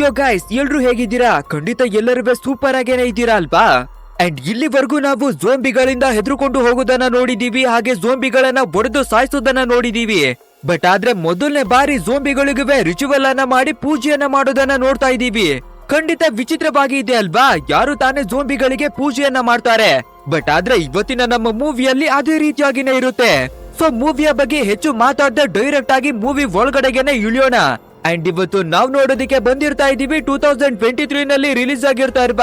ಯೋ guys ಎಲ್ರು ಹೇಗಿದ್ದೀರಾ? ಖಂಡಿತ ಎಲ್ಲರೂ ಸೂಪರ್ ಆಗೇನೆ ಇದ್ದೀರಾ ಅಲ್ವಾ? ಅಂಡ್ ಇಲ್ಲಿವರೆಗೂ ನಾವು ಜೋಂಬಿಗಳಿಂದ ಹೆದರ್ಕೊಂಡು ಹೋಗೋದನ್ನ ನೋಡಿದೀವಿ, ಹಾಗೆ ಜೋಂಬಿಗಳನ್ನ ಬಡಿದು ಸಾಯಿಸೋದನ್ನ ನೋಡಿದೀವಿ. ಬಟ್ ಆದ್ರೆ ಮೊದಲನೇ ಬಾರಿ ಜೋಂಬಿಗಳಿಗೂ ರಿಚುವಲ್ ಅನ್ನ ಮಾಡಿ ಪೂಜೆಯನ್ನ ಮಾಡೋದನ್ನ ನೋಡ್ತಾ ಇದೀವಿ ಖಂಡಿತ ವಿಚಿತ್ರವಾಗಿ ಇದೆ ಅಲ್ವಾ? ಯಾರು ತಾನೇ ಜೋಂಬಿಗಳಿಗೆ ಪೂಜೆಯನ್ನ ಮಾಡ್ತಾರೆ? ಬಟ್ ಆದ್ರೆ ಇವತ್ತಿನ ನಮ್ಮ ಮೂವಿಯಲ್ಲಿ ಅದೇ ರೀತಿಯಾಗಿನೇ ಇರುತ್ತೆ. ಸೊ ಮೂವಿಯ ಬಗ್ಗೆ ಹೆಚ್ಚು ಮಾತಾಡದೆ ಡೈರೆಕ್ಟ್ ಆಗಿ ಮೂವಿ ಒಳಗಡೆಗೆನೆ ಇಳಿಯೋಣ. ಅಂಡ್ ಇವತ್ತು ನಾವು ನೋಡೋದಕ್ಕೆ ಬಂದಿರ್ತಾ ಇದೀವಿ ಟೂ ತೌಸಂಡ್ ಟ್ವೆಂಟಿ ತ್ರೀ ನಲ್ಲಿ ರಿಲೀಸ್ ಆಗಿರ್ತಾ ಇರುವ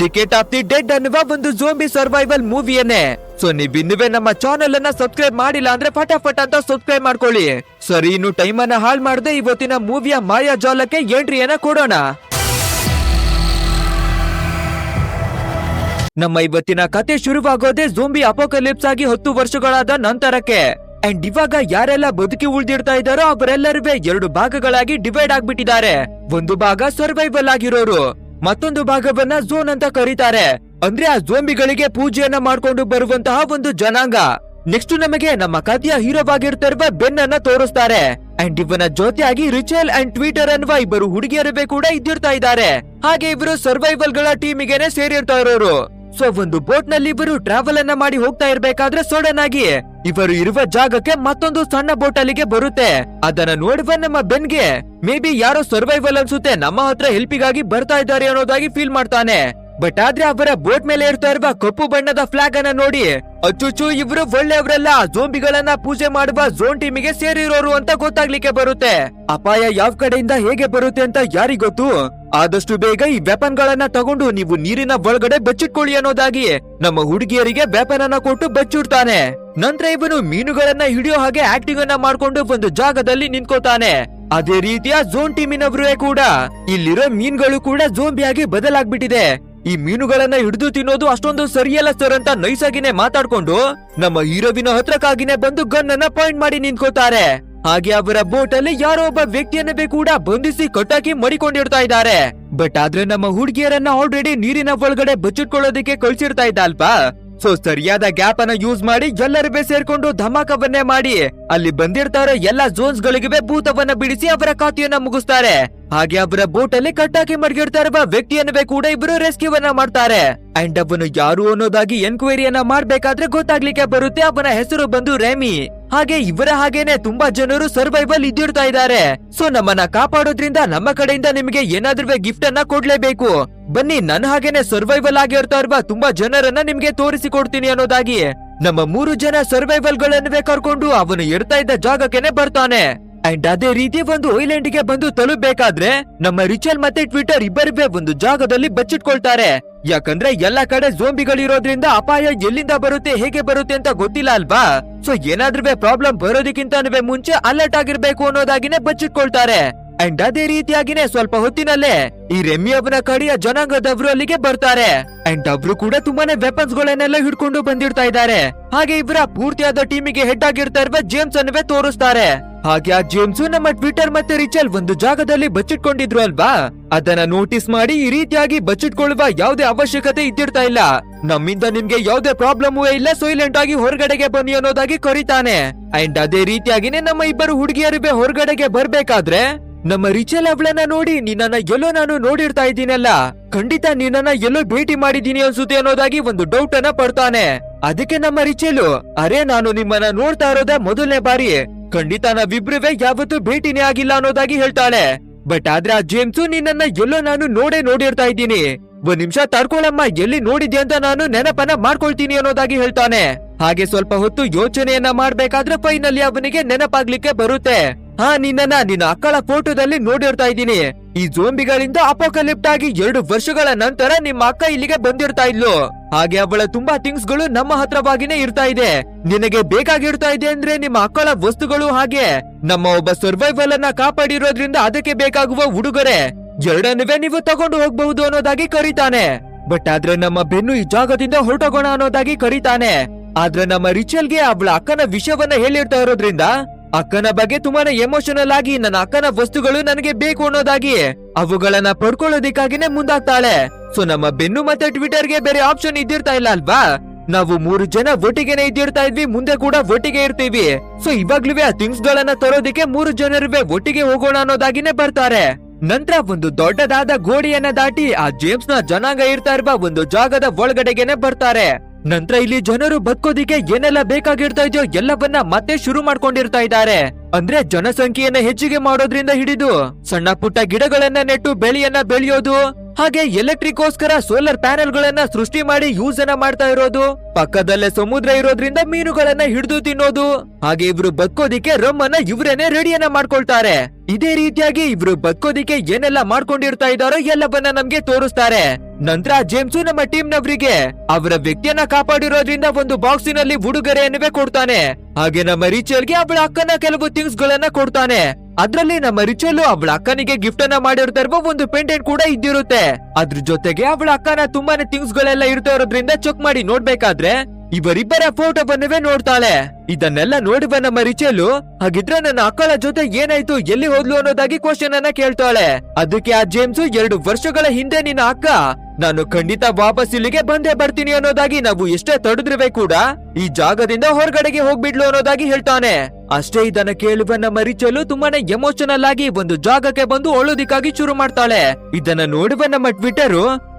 ಟಿಕೆಟ್ ಆಫ್ ದಿ ಡೆಡ್ ಅನ್ನುವ ಒಂದು ಜೋಂಬಿ ಸರ್ವೈವಲ್ ಮೂವಿಯನ್ನೇ ಸೊ ನೀವು ಇನ್ನುವೆ ನಮ್ಮ ಚಾನೆಲ್ ಅನ್ನ ಸಬ್ಸ್ಕ್ರೈಬ್ ಮಾಡಿಲ್ಲ ಅಂದ್ರೆ ಫಟಾಫಟ್ ಅಂತ ಸಬ್ಸ್ಕ್ರೈಬ್ ಮಾಡ್ಕೊಳ್ಳಿ. ಸರಿ, ಇನ್ನು ಟೈಮ್ ಅನ್ನ ಹಾಳು ಮಾಡದೆ ಇವತ್ತಿನ ಮೂವಿಯ ಮಾಯಾ ಜಾಲಕ್ಕೆ ಎಂಟ್ರಿಯನ್ನ ಕೊಡೋಣ. ನಮ್ಮ ಇವತ್ತಿನ ಕತೆ ಶುರುವಾಗೋದೇ ಜೋಂಬಿ ಅಪೋಕಲಿಪ್ಸ್ ಆಗಿ ಹತ್ತು ವರ್ಷಗಳಾದ ನಂತರಕ್ಕೆ. ಅಂಡ್ ಇವಾಗ ಯಾರೆಲ್ಲ ಬದುಕಿ ಉಳಿದಿರ್ತಾ ಇದಾರೋ ಅವರೆಲ್ಲರೂ ಎರಡು ಭಾಗಗಳಾಗಿ ಡಿವೈಡ್ ಆಗ್ಬಿಟ್ಟಿದ್ದಾರೆ. ಒಂದು ಭಾಗ ಸರ್ವೈವಲ್ ಆಗಿರೋರು, ಮತ್ತೊಂದು ಭಾಗವನ್ನ ಝೋನ್ ಅಂತ ಕರೀತಾರೆ. ಅಂದ್ರೆ ಆ ಝೋಂಬಿಗಳಿಗೆ ಪೂಜೆಯನ್ನ ಮಾಡ್ಕೊಂಡು ಬರುವಂತಹ ಒಂದು ಜನಾಂಗ. ನೆಕ್ಸ್ಟ್ ನಮಗೆ ನಮ್ಮ ಕಥೆಯ ಹೀರೋವಾಗಿರ್ತಿರುವ ಬೆನ್ ಅನ್ನ ತೋರಿಸ್ತಾರೆ. ಅಂಡ್ ಇವನ ಜೊತೆಯಾಗಿ ರಿಚಲ್ ಅಂಡ್ ಟ್ವಿಟರ್ ಅನ್ನುವ ಇಬ್ಬರು ಹುಡುಗಿಯರು ಕೂಡ ಇದ್ದಿರ್ತಾ ಇದ್ದಾರೆ. ಹಾಗೆ ಇವರು ಸರ್ವೈವಲ್ಗಳ ಟೀಮಿಗೆನೆ ಸೇರಿರ್ತಾ ಇರೋರು. ಸೊ ಒಂದು ಬೋಟ್ನಲ್ಲಿ ಇವರು ಟ್ರಾವೆಲ್ ಅನ್ನ ಮಾಡಿ ಹೋಗ್ತಾ ಇರ್ಬೇಕಾದ್ರೆ ಸಡನ್ ಆಗಿ ಇವರು ಇರುವ ಜಾಗಕ್ಕೆ ಮತ್ತೊಂದು ಸಣ್ಣ ಬೋಟ್ ಅಲ್ಲಿಗೆ ಬರುತ್ತೆ. ಅದನ್ನ ನೋಡುವ ನಮ್ಮ ಬೆನ್ಗೆ ಮೇ ಬಿ ಯಾರೋ ಸರ್ವೈವಲ್ ಅನ್ಸುತ್ತೆ, ನಮ್ಮ ಹತ್ರ ಹೆಲ್ಪಿಗಾಗಿ ಬರ್ತಾ ಇದ್ದಾರೆ ಅನ್ನೋದಾಗಿ ಫೀಲ್ ಮಾಡ್ತಾನೆ. ಬಟ್ ಆದ್ರೆ ಅವರ ಬೋಟ್ ಮೇಲೆ ಇರ್ತಾ ಇರುವ ಕಪ್ಪು ಬಣ್ಣದ ಫ್ಲಾಗ್ ಅನ್ನ ನೋಡಿ, ಅಚ್ಚುಚ್ಚು, ಇವರು ಒಳ್ಳೆಯವರೆಲ್ಲ ಜೋಂಬಿಗಳನ್ನ ಪೂಜೆ ಮಾಡುವ ಝೋನ್ ಟೀಮಿಗೆ ಸೇರಿರೋರು ಅಂತ ಗೊತ್ತಾಗ್ಲಿಕ್ಕೆ ಬರುತ್ತೆ. ಅಪಾಯ ಯಾವ ಕಡೆಯಿಂದ ಹೇಗೆ ಬರುತ್ತೆ ಅಂತ ಯಾರಿಗ್ ಗೊತ್ತು? ಆದಷ್ಟು ಬೇಗ ಈ ವೆಪನ್ ಗಳನ್ನ ತಗೊಂಡು ನೀವು ನೀರಿನ ಒಳಗಡೆ ಬಚ್ಚಿಟ್ಕೊಳ್ಳಿ ಅನ್ನೋದಾಗಿ ನಮ್ಮ ಹುಡುಗಿಯರಿಗೆ ವೆಪನ್ ಅನ್ನ ಕೊಟ್ಟು ಬಚ್ಚಿಡ್ತಾನೆ. ನಂತರ ಇವನು ಮೀನುಗಳನ್ನ ಹಿಡಿಯೋ ಹಾಗೆ ಆಕ್ಟಿಂಗ್ ಅನ್ನ ಮಾಡ್ಕೊಂಡು ಒಂದು ಜಾಗದಲ್ಲಿ ನಿಂತ್ಕೋತಾನೆ. ಅದೇ ರೀತಿಯ ಝೋನ್ ಟೀಮಿನವರೇ ಕೂಡ. ಇಲ್ಲಿರೋ ಮೀನುಗಳು ಕೂಡ ಜೋಂಬಿಯಾಗಿ ಬದಲಾಗ್ಬಿಟ್ಟಿದೆ. ಈ ಮೀನುಗಳನ್ನ ಹಿಡಿದು ತಿನ್ನೋದು ಅಷ್ಟೊಂದು ಸರಿಯಲ್ಲ ಸರ್ ಅಂತ ನೈಸಾಗಿನೇ ಮಾತಾಡ್ಕೊಂಡು ನಮ್ಮ ಹೀರೋವಿನ ಹತ್ರಕ್ಕಾಗಿನೇ ಬಂದು ಗನ್ ಅನ್ನ ಪಾಯಿಂಟ್ ಮಾಡಿ ನಿಂತ್ಕೋತಾರೆ ಹಾಗೆ ಅವರ ಬೋಟ್ ಅಲ್ಲಿ ಯಾರೋ ಒಬ್ಬ ವ್ಯಕ್ತಿಯನ್ನ ಕೂಡ ಬಂಧಿಸಿ ಕಟ್ಟಾಕಿ ಮಡಿಕೊಂಡಿರ್ತಾ ಇದ್ದಾರೆ. ಬಟ್ ಆದ್ರೆ ನಮ್ಮ ಹುಡುಗಿಯರನ್ನ ಆಲ್ರೆಡಿ ನೀರಿನ ಒಳಗಡೆ ಬಚ್ಚಿಟ್ಕೊಳ್ಳೋದಕ್ಕೆ ಕಳ್ಸಿರ್ತಾ ಇದ್ದ ಸೊ ಸರಿಯಾದ ಗ್ಯಾಪ್ ಅನ್ನ ಯೂಸ್ ಮಾಡಿ ಎಲ್ಲರಿಗೆ ಸೇರ್ಕೊಂಡು ಧಮಾಕವನ್ನೇ ಮಾಡಿ. ಅಲ್ಲಿ ಬಂದಿರ್ತಾರೋ ಎಲ್ಲಾ ಝೋನ್ಸ್ ಗಳಿಗೆ ಭೂತವನ್ನ ಬಿಡಿಸಿ ಅವರ ಖಾತೆಯನ್ನ ಮುಗಿಸ್ತಾರೆ. ಹಾಗೆ ಅವರ ಬೋಟ್ ಅಲ್ಲಿ ಕಟ್ಟಾಕಿ ಮಡಗಿರ್ತಾ ಇರುವ ಕೂಡ ಇಬ್ರು ರೆಸ್ಕ್ಯೂ ಅನ್ನ ಮಾಡ್ತಾರೆ. ಅಂಡ್ ಅವನು ಯಾರು ಅನ್ನೋದಾಗಿ ಎನ್ಕ್ವೈರಿಯನ್ನ ಮಾಡ್ಬೇಕಾದ್ರೆ ಗೊತ್ತಾಗ್ಲಿಕ್ಕೆ ಬರುತ್ತೆ. ಅವನ ಹೆಸರು ಬಂದು ರೆಮಿ. ಹಾಗೆ ಇವರ ಹಾಗೇನೆ ತುಂಬಾ ಜನರು ಸರ್ವೈವಲ್ ಇದ್ದಿರ್ತಾ ಇದ್ದಾರೆ. ಸೊ ನಮ್ಮನ್ನ ಕಾಪಾಡೋದ್ರಿಂದ ನಮ್ಮ ಕಡೆಯಿಂದ ನಿಮಗೆ ಏನಾದ್ರೂ ಗಿಫ್ಟ್ ಅನ್ನ ಕೊಡ್ಲೇಬೇಕು. ಬನ್ನಿ ನನ್ನ ಹಾಗೇನೆ ಸರ್ವೈವಲ್ ಆಗಿರ್ತಾ ಇರುವ ತುಂಬಾ ಜನರನ್ನ ನಿಮ್ಗೆ ತೋರಿಸಿಕೊಡ್ತೀನಿ ಅನ್ನೋದಾಗಿ. ನಮ್ಮ ಮೂರು ಜನ ಸರ್ವೈವಲ್ ಗಳನ್ನೇ ಕರ್ಕೊಂಡು ಅವನು ಇರ್ತಾ ಇದ್ದ ಜಾಗಕ್ಕೆನೆ ಬರ್ತಾನೆ. ಅಂಡ್ ಅದೇ ರೀತಿ ಒಂದು ಐಲ್ಯಾಂಡ್ಗೆ ಬಂದು ತಲುಪಬೇಕಾದ್ರೆ ನಮ್ಮ ರಿಚಲ್ ಮತ್ತೆ ಟ್ವಿಟರ್ ಇಬ್ಬರಿವೆ ಒಂದು ಜಾಗದಲ್ಲಿ ಬಚ್ಚಿಟ್ಕೊಳ್ತಾರೆ. ಯಾಕಂದ್ರೆ ಎಲ್ಲಾ ಕಡೆ ಜೋಂಬಿಗಳಿರೋದ್ರಿಂದ ಅಪಾಯ ಎಲ್ಲಿಂದ ಬರುತ್ತೆ, ಹೇಗೆ ಬರುತ್ತೆ ಅಂತ ಗೊತ್ತಿಲ್ಲ ಅಲ್ವಾ? ಸೊ ಏನಾದ್ರೂ ಪ್ರಾಬ್ಲಮ್ ಬರೋದಕ್ಕಿಂತ ಮುಂಚೆ ಅಲರ್ಟ್ ಆಗಿರ್ಬೇಕು ಅನ್ನೋದಾಗಿನೇ ಬಚ್ಚಿಟ್ಕೊಳ್ತಾರೆ. ಅಂಡ್ ಅದೇ ರೀತಿಯಾಗಿನೇ ಸ್ವಲ್ಪ ಹೊತ್ತಿನಲ್ಲೇ ಈ ರೆಮ್ಮಿ ಅವನ ಕಡೆಯ ಜನಾಂಗದವರು ಅಲ್ಲಿಗೆ ಬರ್ತಾರೆ. ಅಂಡ್ ಅವರು ಕೂಡ ತುಂಬಾನೇ ವೆಪನ್ಸ್ ಗಳನ್ನೆಲ್ಲ ಹಿಡ್ಕೊಂಡು ಬಂದಿರ್ತಾ ಇದ್ದಾರೆ. ಹಾಗೆ ಇವರ ಪೂರ್ತಿಯಾದ ಟೀಮಿಗೆ ಹೆಡ್ ಆಗಿರ್ತಾ ಇರುವ ಜೇಮ್ಸ್ ಅನ್ನುವೆ ತೋರಿಸ್ತಾರೆ. ಹಾಗೆ ಆ ಜೇಮ್ಸ್ ನಮ್ಮ ಟ್ವಿಟರ್ ಮತ್ತೆ ರಿಚಲ್ ಒಂದು ಜಾಗದಲ್ಲಿ ಬಚ್ಚಿಟ್ಕೊಂಡಿದ್ರು ಅಲ್ವಾ? ಅದನ್ನ ನೋಟಿಸ್ ಮಾಡಿ ಈ ರೀತಿಯಾಗಿ ಬಚ್ಚಿಟ್ಕೊಳ್ಳುವ ಯಾವುದೇ ಅವಶ್ಯಕತೆ ಇದ್ದಿರ್ತಾ ಇಲ್ಲ. ನಮ್ಮಿಂದ ನಿಮ್ಗೆ ಯಾವುದೇ ಪ್ರಾಬ್ಲಮ್ ಇಲ್ಲ ಸೈಲೆಂಟ್ ಆಗಿ ಹೊರಗಡೆಗೆ ಬನ್ನಿ ಅನ್ನೋದಾಗಿ ಕರೀತಾನೆ. ಅಂಡ್ ಅದೇ ರೀತಿಯಾಗಿನೇ ನಮ್ಮ ಇಬ್ಬರು ಹುಡುಗಿಯರಿಗೆ ಹೊರಗಡೆಗೆ ಬರ್ಬೇಕಾದ್ರೆ ನಮ್ಮ ರಿಚಲ್ ಅವಳನ್ನ ನೋಡಿ ನಿನ್ನನ್ನ ಎಲ್ಲೋ ನಾನು ನೋಡಿರ್ತಾ ಇದ್ದೀನಲ್ಲ. ಖಂಡಿತ ನಿನ್ನನ್ನ ಎಲ್ಲೋ ಭೇಟಿ ಮಾಡಿದೀನಿ ಅನ್ಸುತ್ತೆ ಅನ್ನೋದಾಗಿ ಒಂದು ಡೌಟ್ ಅನ್ನ ಪಡ್ತಾನೆ. ಅದಕ್ಕೆ ನಮ್ಮ ರಿಚಲು, ಅರೆ, ನಾನು ನಿಮ್ಮನ್ನ ನೋಡ್ತಾ ಇರೋದ ಮೊದಲನೇ ಬಾರಿ. ಖಂಡಿತ ನಾವಿಬ್ರುವೆ ಯಾವತ್ತೂ ಭೇಟಿನೇ ಆಗಿಲ್ಲ ಅನ್ನೋದಾಗಿ ಹೇಳ್ತಾಳೆ. ಬಟ್ ಆದ್ರೆ ಆ ಜೇಮ್ಸು ನಿನ್ನನ್ನ ಎಲ್ಲೋ ನಾನು ನೋಡೇ ನೋಡಿರ್ತಾ ಇದ್ದೀನಿ. ಒಂದ್ ನಿಮಿಷ ತಡ್ಕೊಳಮ್ಮ, ಎಲ್ಲಿ ನೋಡಿದ್ಯಾ ಅಂತ ನಾನು ನೆನಪನ್ನ ಮಾಡ್ಕೊಳ್ತೀನಿ ಅನ್ನೋದಾಗಿ ಹೇಳ್ತಾನೆ. ಹಾಗೆ ಸ್ವಲ್ಪ ಹೊತ್ತು ಯೋಚನೆಯನ್ನ ಮಾಡ್ಬೇಕಾದ್ರೆ ಫೈನಲಿ ಅವನಿಗೆ ನೆನಪಾಗ್ಲಿಕ್ಕೆ ಬರುತ್ತೆ. ಹಾ, ನಿನ್ನನ್ನ ನಿನ್ನ ಅಕ್ಕಳ ಫೋಟೋದಲ್ಲಿ ನೋಡಿರ್ತಾ ಇದ್ದೀನಿ. ಈ ಜೋಂಬಿಗಳಿಂದ ಅಪೋಕಲಿಪ್ಟ್ ಆಗಿ ಎರಡು ವರ್ಷಗಳ ನಂತರ ನಿಮ್ಮ ಅಕ್ಕ ಇಲ್ಲಿಗೆ ಬಂದಿರ್ತಾ ಇದ್ಲು. ಹಾಗೆ ಅವಳ ತುಂಬಾ ಥಿಂಗ್ಸ್ಗಳು ನಮ್ಮ ಹತ್ರವಾಗಿನೇ ಇರ್ತಾ ಇದೆ. ನಿನಗೆ ಬೇಕಾಗಿರ್ತಾ ಇದೆ ಅಂದ್ರೆ ನಿಮ್ಮ ಅಕ್ಕಳ ವಸ್ತುಗಳು ಹಾಗೆ. ನಮ್ಮ ಒಬ್ಬ ಸರ್ವೈವಲ್ ಅನ್ನ ಕಾಪಾಡಿರೋದ್ರಿಂದ ಅದಕ್ಕೆ ಬೇಕಾಗುವ ಉಡುಗೊರೆ. ಎರಡನ್ನುವೆ ನೀವು ತಗೊಂಡು ಹೋಗ್ಬಹುದು ಅನ್ನೋದಾಗಿ ಕರೀತಾನೆ. ಬಟ್ ಆದ್ರೆ ನಮ್ಮ ಬೆನ್ನು ಈ ಜಾಗದಿಂದ ಹೊರಟೋಗೋಣ ಅನ್ನೋದಾಗಿ ಕರೀತಾನೆ. ಆದ್ರೆ ನಮ್ಮ ರಿಚಲ್ಗೆ ಅವಳ ಅಕ್ಕನ ವಿಷಯವನ್ನ ಹೇಳಿರ್ತಾ ಇರೋದ್ರಿಂದ, ಅಕ್ಕನ ಬಗ್ಗೆ ತುಂಬಾನೇ ಎಮೋಷನಲ್ ಆಗಿ ನನ್ನ ಅಕ್ಕನ ವಸ್ತುಗಳು ನನಗೆ ಬೇಕು ಅನ್ನೋದಾಗಿ ಅವುಗಳನ್ನ ಪಡ್ಕೊಳ್ಳೋದಿಕ್ಕಾಗಿನೇ ಮುಂದಾಗ್ತಾಳೆ. ಸೊ ನಮ್ಮ ಬೆನ್ನು ಮತ್ತೆ ಟ್ವಿಟರ್ಗೆ ಬೇರೆ ಆಪ್ಷನ್ ಇದ್ದಿರ್ತಾ ಇಲ್ಲ ಅಲ್ವಾ? ನಾವು ಮೂರು ಜನ ಒಟ್ಟಿಗೆನೆ ಇದ್ದಿರ್ತಾ ಇದ್ವಿ, ಮುಂದೆ ಕೂಡ ಒಟ್ಟಿಗೆ ಇರ್ತೀವಿ. ಸೊ ಇವಾಗ್ಲೂ ಆ ಥಿಂಗ್ಸ್ ಗಳನ್ನ ತರೋದಿಕ್ಕೆ ಮೂರು ಜನರುವೆ ಒಟ್ಟಿಗೆ ಹೋಗೋಣ ಅನ್ನೋದಾಗಿನೇ ಬರ್ತಾರೆ. ನಂತರ ಒಂದು ದೊಡ್ಡದಾದ ಗೋಡೆಯನ್ನ ದಾಟಿ ಆ ಜೇಮ್ಸ್ನ ಜನಾಂಗ ಇರ್ತಾ ಇರುವ ಒಂದು ಜಾಗದ ಒಳಗಡೆಗೆನೆ ಬರ್ತಾರೆ. ನಂತರ ಇಲ್ಲಿ ಜನರು ಬದುಕೋದಿಕ್ಕೆ ಏನೆಲ್ಲ ಬೇಕಾಗಿರ್ತಾ ಇದೆಯೋ ಎಲ್ಲವನ್ನ ಮತ್ತೆ ಶುರು ಮಾಡ್ಕೊಂಡಿರ್ತಾ ಇದ್ದಾರೆ. ಅಂದ್ರೆ ಜನಸಂಖ್ಯೆಯನ್ನ ಹೆಚ್ಚಿಗೆ ಮಾಡೋದ್ರಿಂದ ಹಿಡಿದು ಸಣ್ಣ ಪುಟ್ಟ ಗಿಡಗಳನ್ನ ನೆಟ್ಟು ಬೆಳೆಯನ್ನ ಬೆಳೆಯೋದು ಹಾಗೆ ಎಲೆಕ್ಟ್ರಿಕ್ಗೋಸ್ಕರ ಸೋಲಾರ್ ಪ್ಯಾನೆಲ್ ಗಳನ್ನ ಸೃಷ್ಟಿ ಮಾಡಿ ಯೂಸ್ ಅನ್ನ ಮಾಡ್ತಾ ಇರೋದು. ಪಕ್ಕದಲ್ಲೇ ಸಮುದ್ರ ಇರೋದ್ರಿಂದ ಮೀನುಗಳನ್ನ ಹಿಡಿದು ತಿನ್ನೋದು. ಹಾಗೆ ಇವ್ರು ಬದುಕೋದಿಕ್ಕೆ ರಮ್ ಅನ್ನ ಇವ್ರೇನೆ ರೆಡಿಯನ್ನ ಮಾಡ್ಕೊಳ್ತಾರೆ. ಇದೇ ರೀತಿಯಾಗಿ ಇವ್ರು ಬದುಕೋದಿಕ್ಕೆ ಏನೆಲ್ಲ ಮಾಡ್ಕೊಂಡಿರ್ತಾ ಇದಾರೋ ಎಲ್ಲವನ್ನ ನಮ್ಗೆ ತೋರಿಸ್ತಾರೆ. ನಂತರ ಜೇಮ್ಸು ನಮ್ಮ ಟೀಮ್ ನವರಿಗೆ ಅವರ ವ್ಯಕ್ತಿಯನ್ನ ಕಾಪಾಡಿರೋದ್ರಿಂದ ಒಂದು ಬಾಕ್ಸಿನಲ್ಲಿ ಉಡುಗೊರೆಯನ್ನುವೆ ಕೊಡ್ತಾನೆ. ಹಾಗೆ ನಮ್ಮ ರೀಚಲ್ಗೆ ಅವಳ ಅಕ್ಕನ ಕೆಲವು ಥಿಂಗ್ಸ್ ಗಳನ್ನ ಕೊಡ್ತಾನೆ. ಅದ್ರಲ್ಲಿ ನಮ್ಮ ರಿಚಲು ಅವಳ ಅಕ್ಕನಿಗೆ ಗಿಫ್ಟ್ ಅನ್ನ ಮಾಡಿರ್ತಾರ ಒಂದು ಪೆಂಡೆಂಟ್ ಕೂಡ ಇದ್ದಿರುತ್ತೆ. ಅದ್ರ ಜೊತೆಗೆ ಅವಳ ಅಕ್ಕನ ತುಂಬಾನೇ ಥಿಂಗ್ಸ್ ಗಳೆಲ್ಲ ಇರ್ತಾ ಇರೋದ್ರಿಂದ ಚೆಕ್ ಮಾಡಿ ನೋಡ್ಬೇಕಾದ್ರೆ ಇವರಿಬ್ಬರ ಬಂದವೇ ನೋಡ್ತಾಳೆ. ಇದನ್ನೆಲ್ಲ ನೋಡುವ ನಮ್ಮ ರಿಚಲು ಹಾಗಿದ್ರೆ ನನ್ನ ಅಕ್ಕಳ ಜೊತೆ ಏನಾಯ್ತು, ಎಲ್ಲಿ ಹೋದ್ಲು ಅನ್ನೋದಾಗಿ ಕ್ವಶನ್ ಅನ್ನ ಕೇಳ್ತಾಳೆ. ಅದಕ್ಕೆ ಆ ಜೇಮ್ಸ್ ಎರಡು ವರ್ಷಗಳ ಹಿಂದೆ ನಿನ್ನ ಅಕ್ಕ, ನಾನು ಖಂಡಿತ ವಾಪಸ್ ಇಲ್ಲಿಗೆ ಬಂದೇ ಬರ್ತೀನಿ ಅನ್ನೋದಾಗಿ ನಾವು ಎಷ್ಟೇ ತಡೆದ್ರುವೆ ಕೂಡ ಈ ಜಾಗದಿಂದ ಹೊರಗಡೆಗೆ ಹೋಗ್ಬಿಡ್ಲು ಅನ್ನೋದಾಗಿ ಹೇಳ್ತಾನೆ. ಅಷ್ಟೇ ಇದನ್ನ ಕೇಳುವ ಮರಿಚಲು ರಿಚಲು ತುಂಬಾನೇ ಎಮೋಷನಲ್ ಆಗಿ ಒಂದು ಜಾಗಕ್ಕೆ ಬಂದು ಒಳ್ಳೋದಿಕ್ಕಾಗಿ ಶುರು ಮಾಡ್ತಾಳೆ. ಇದನ್ನ ನೋಡುವ ನಮ್ಮ ಟ್ವಿಟರ್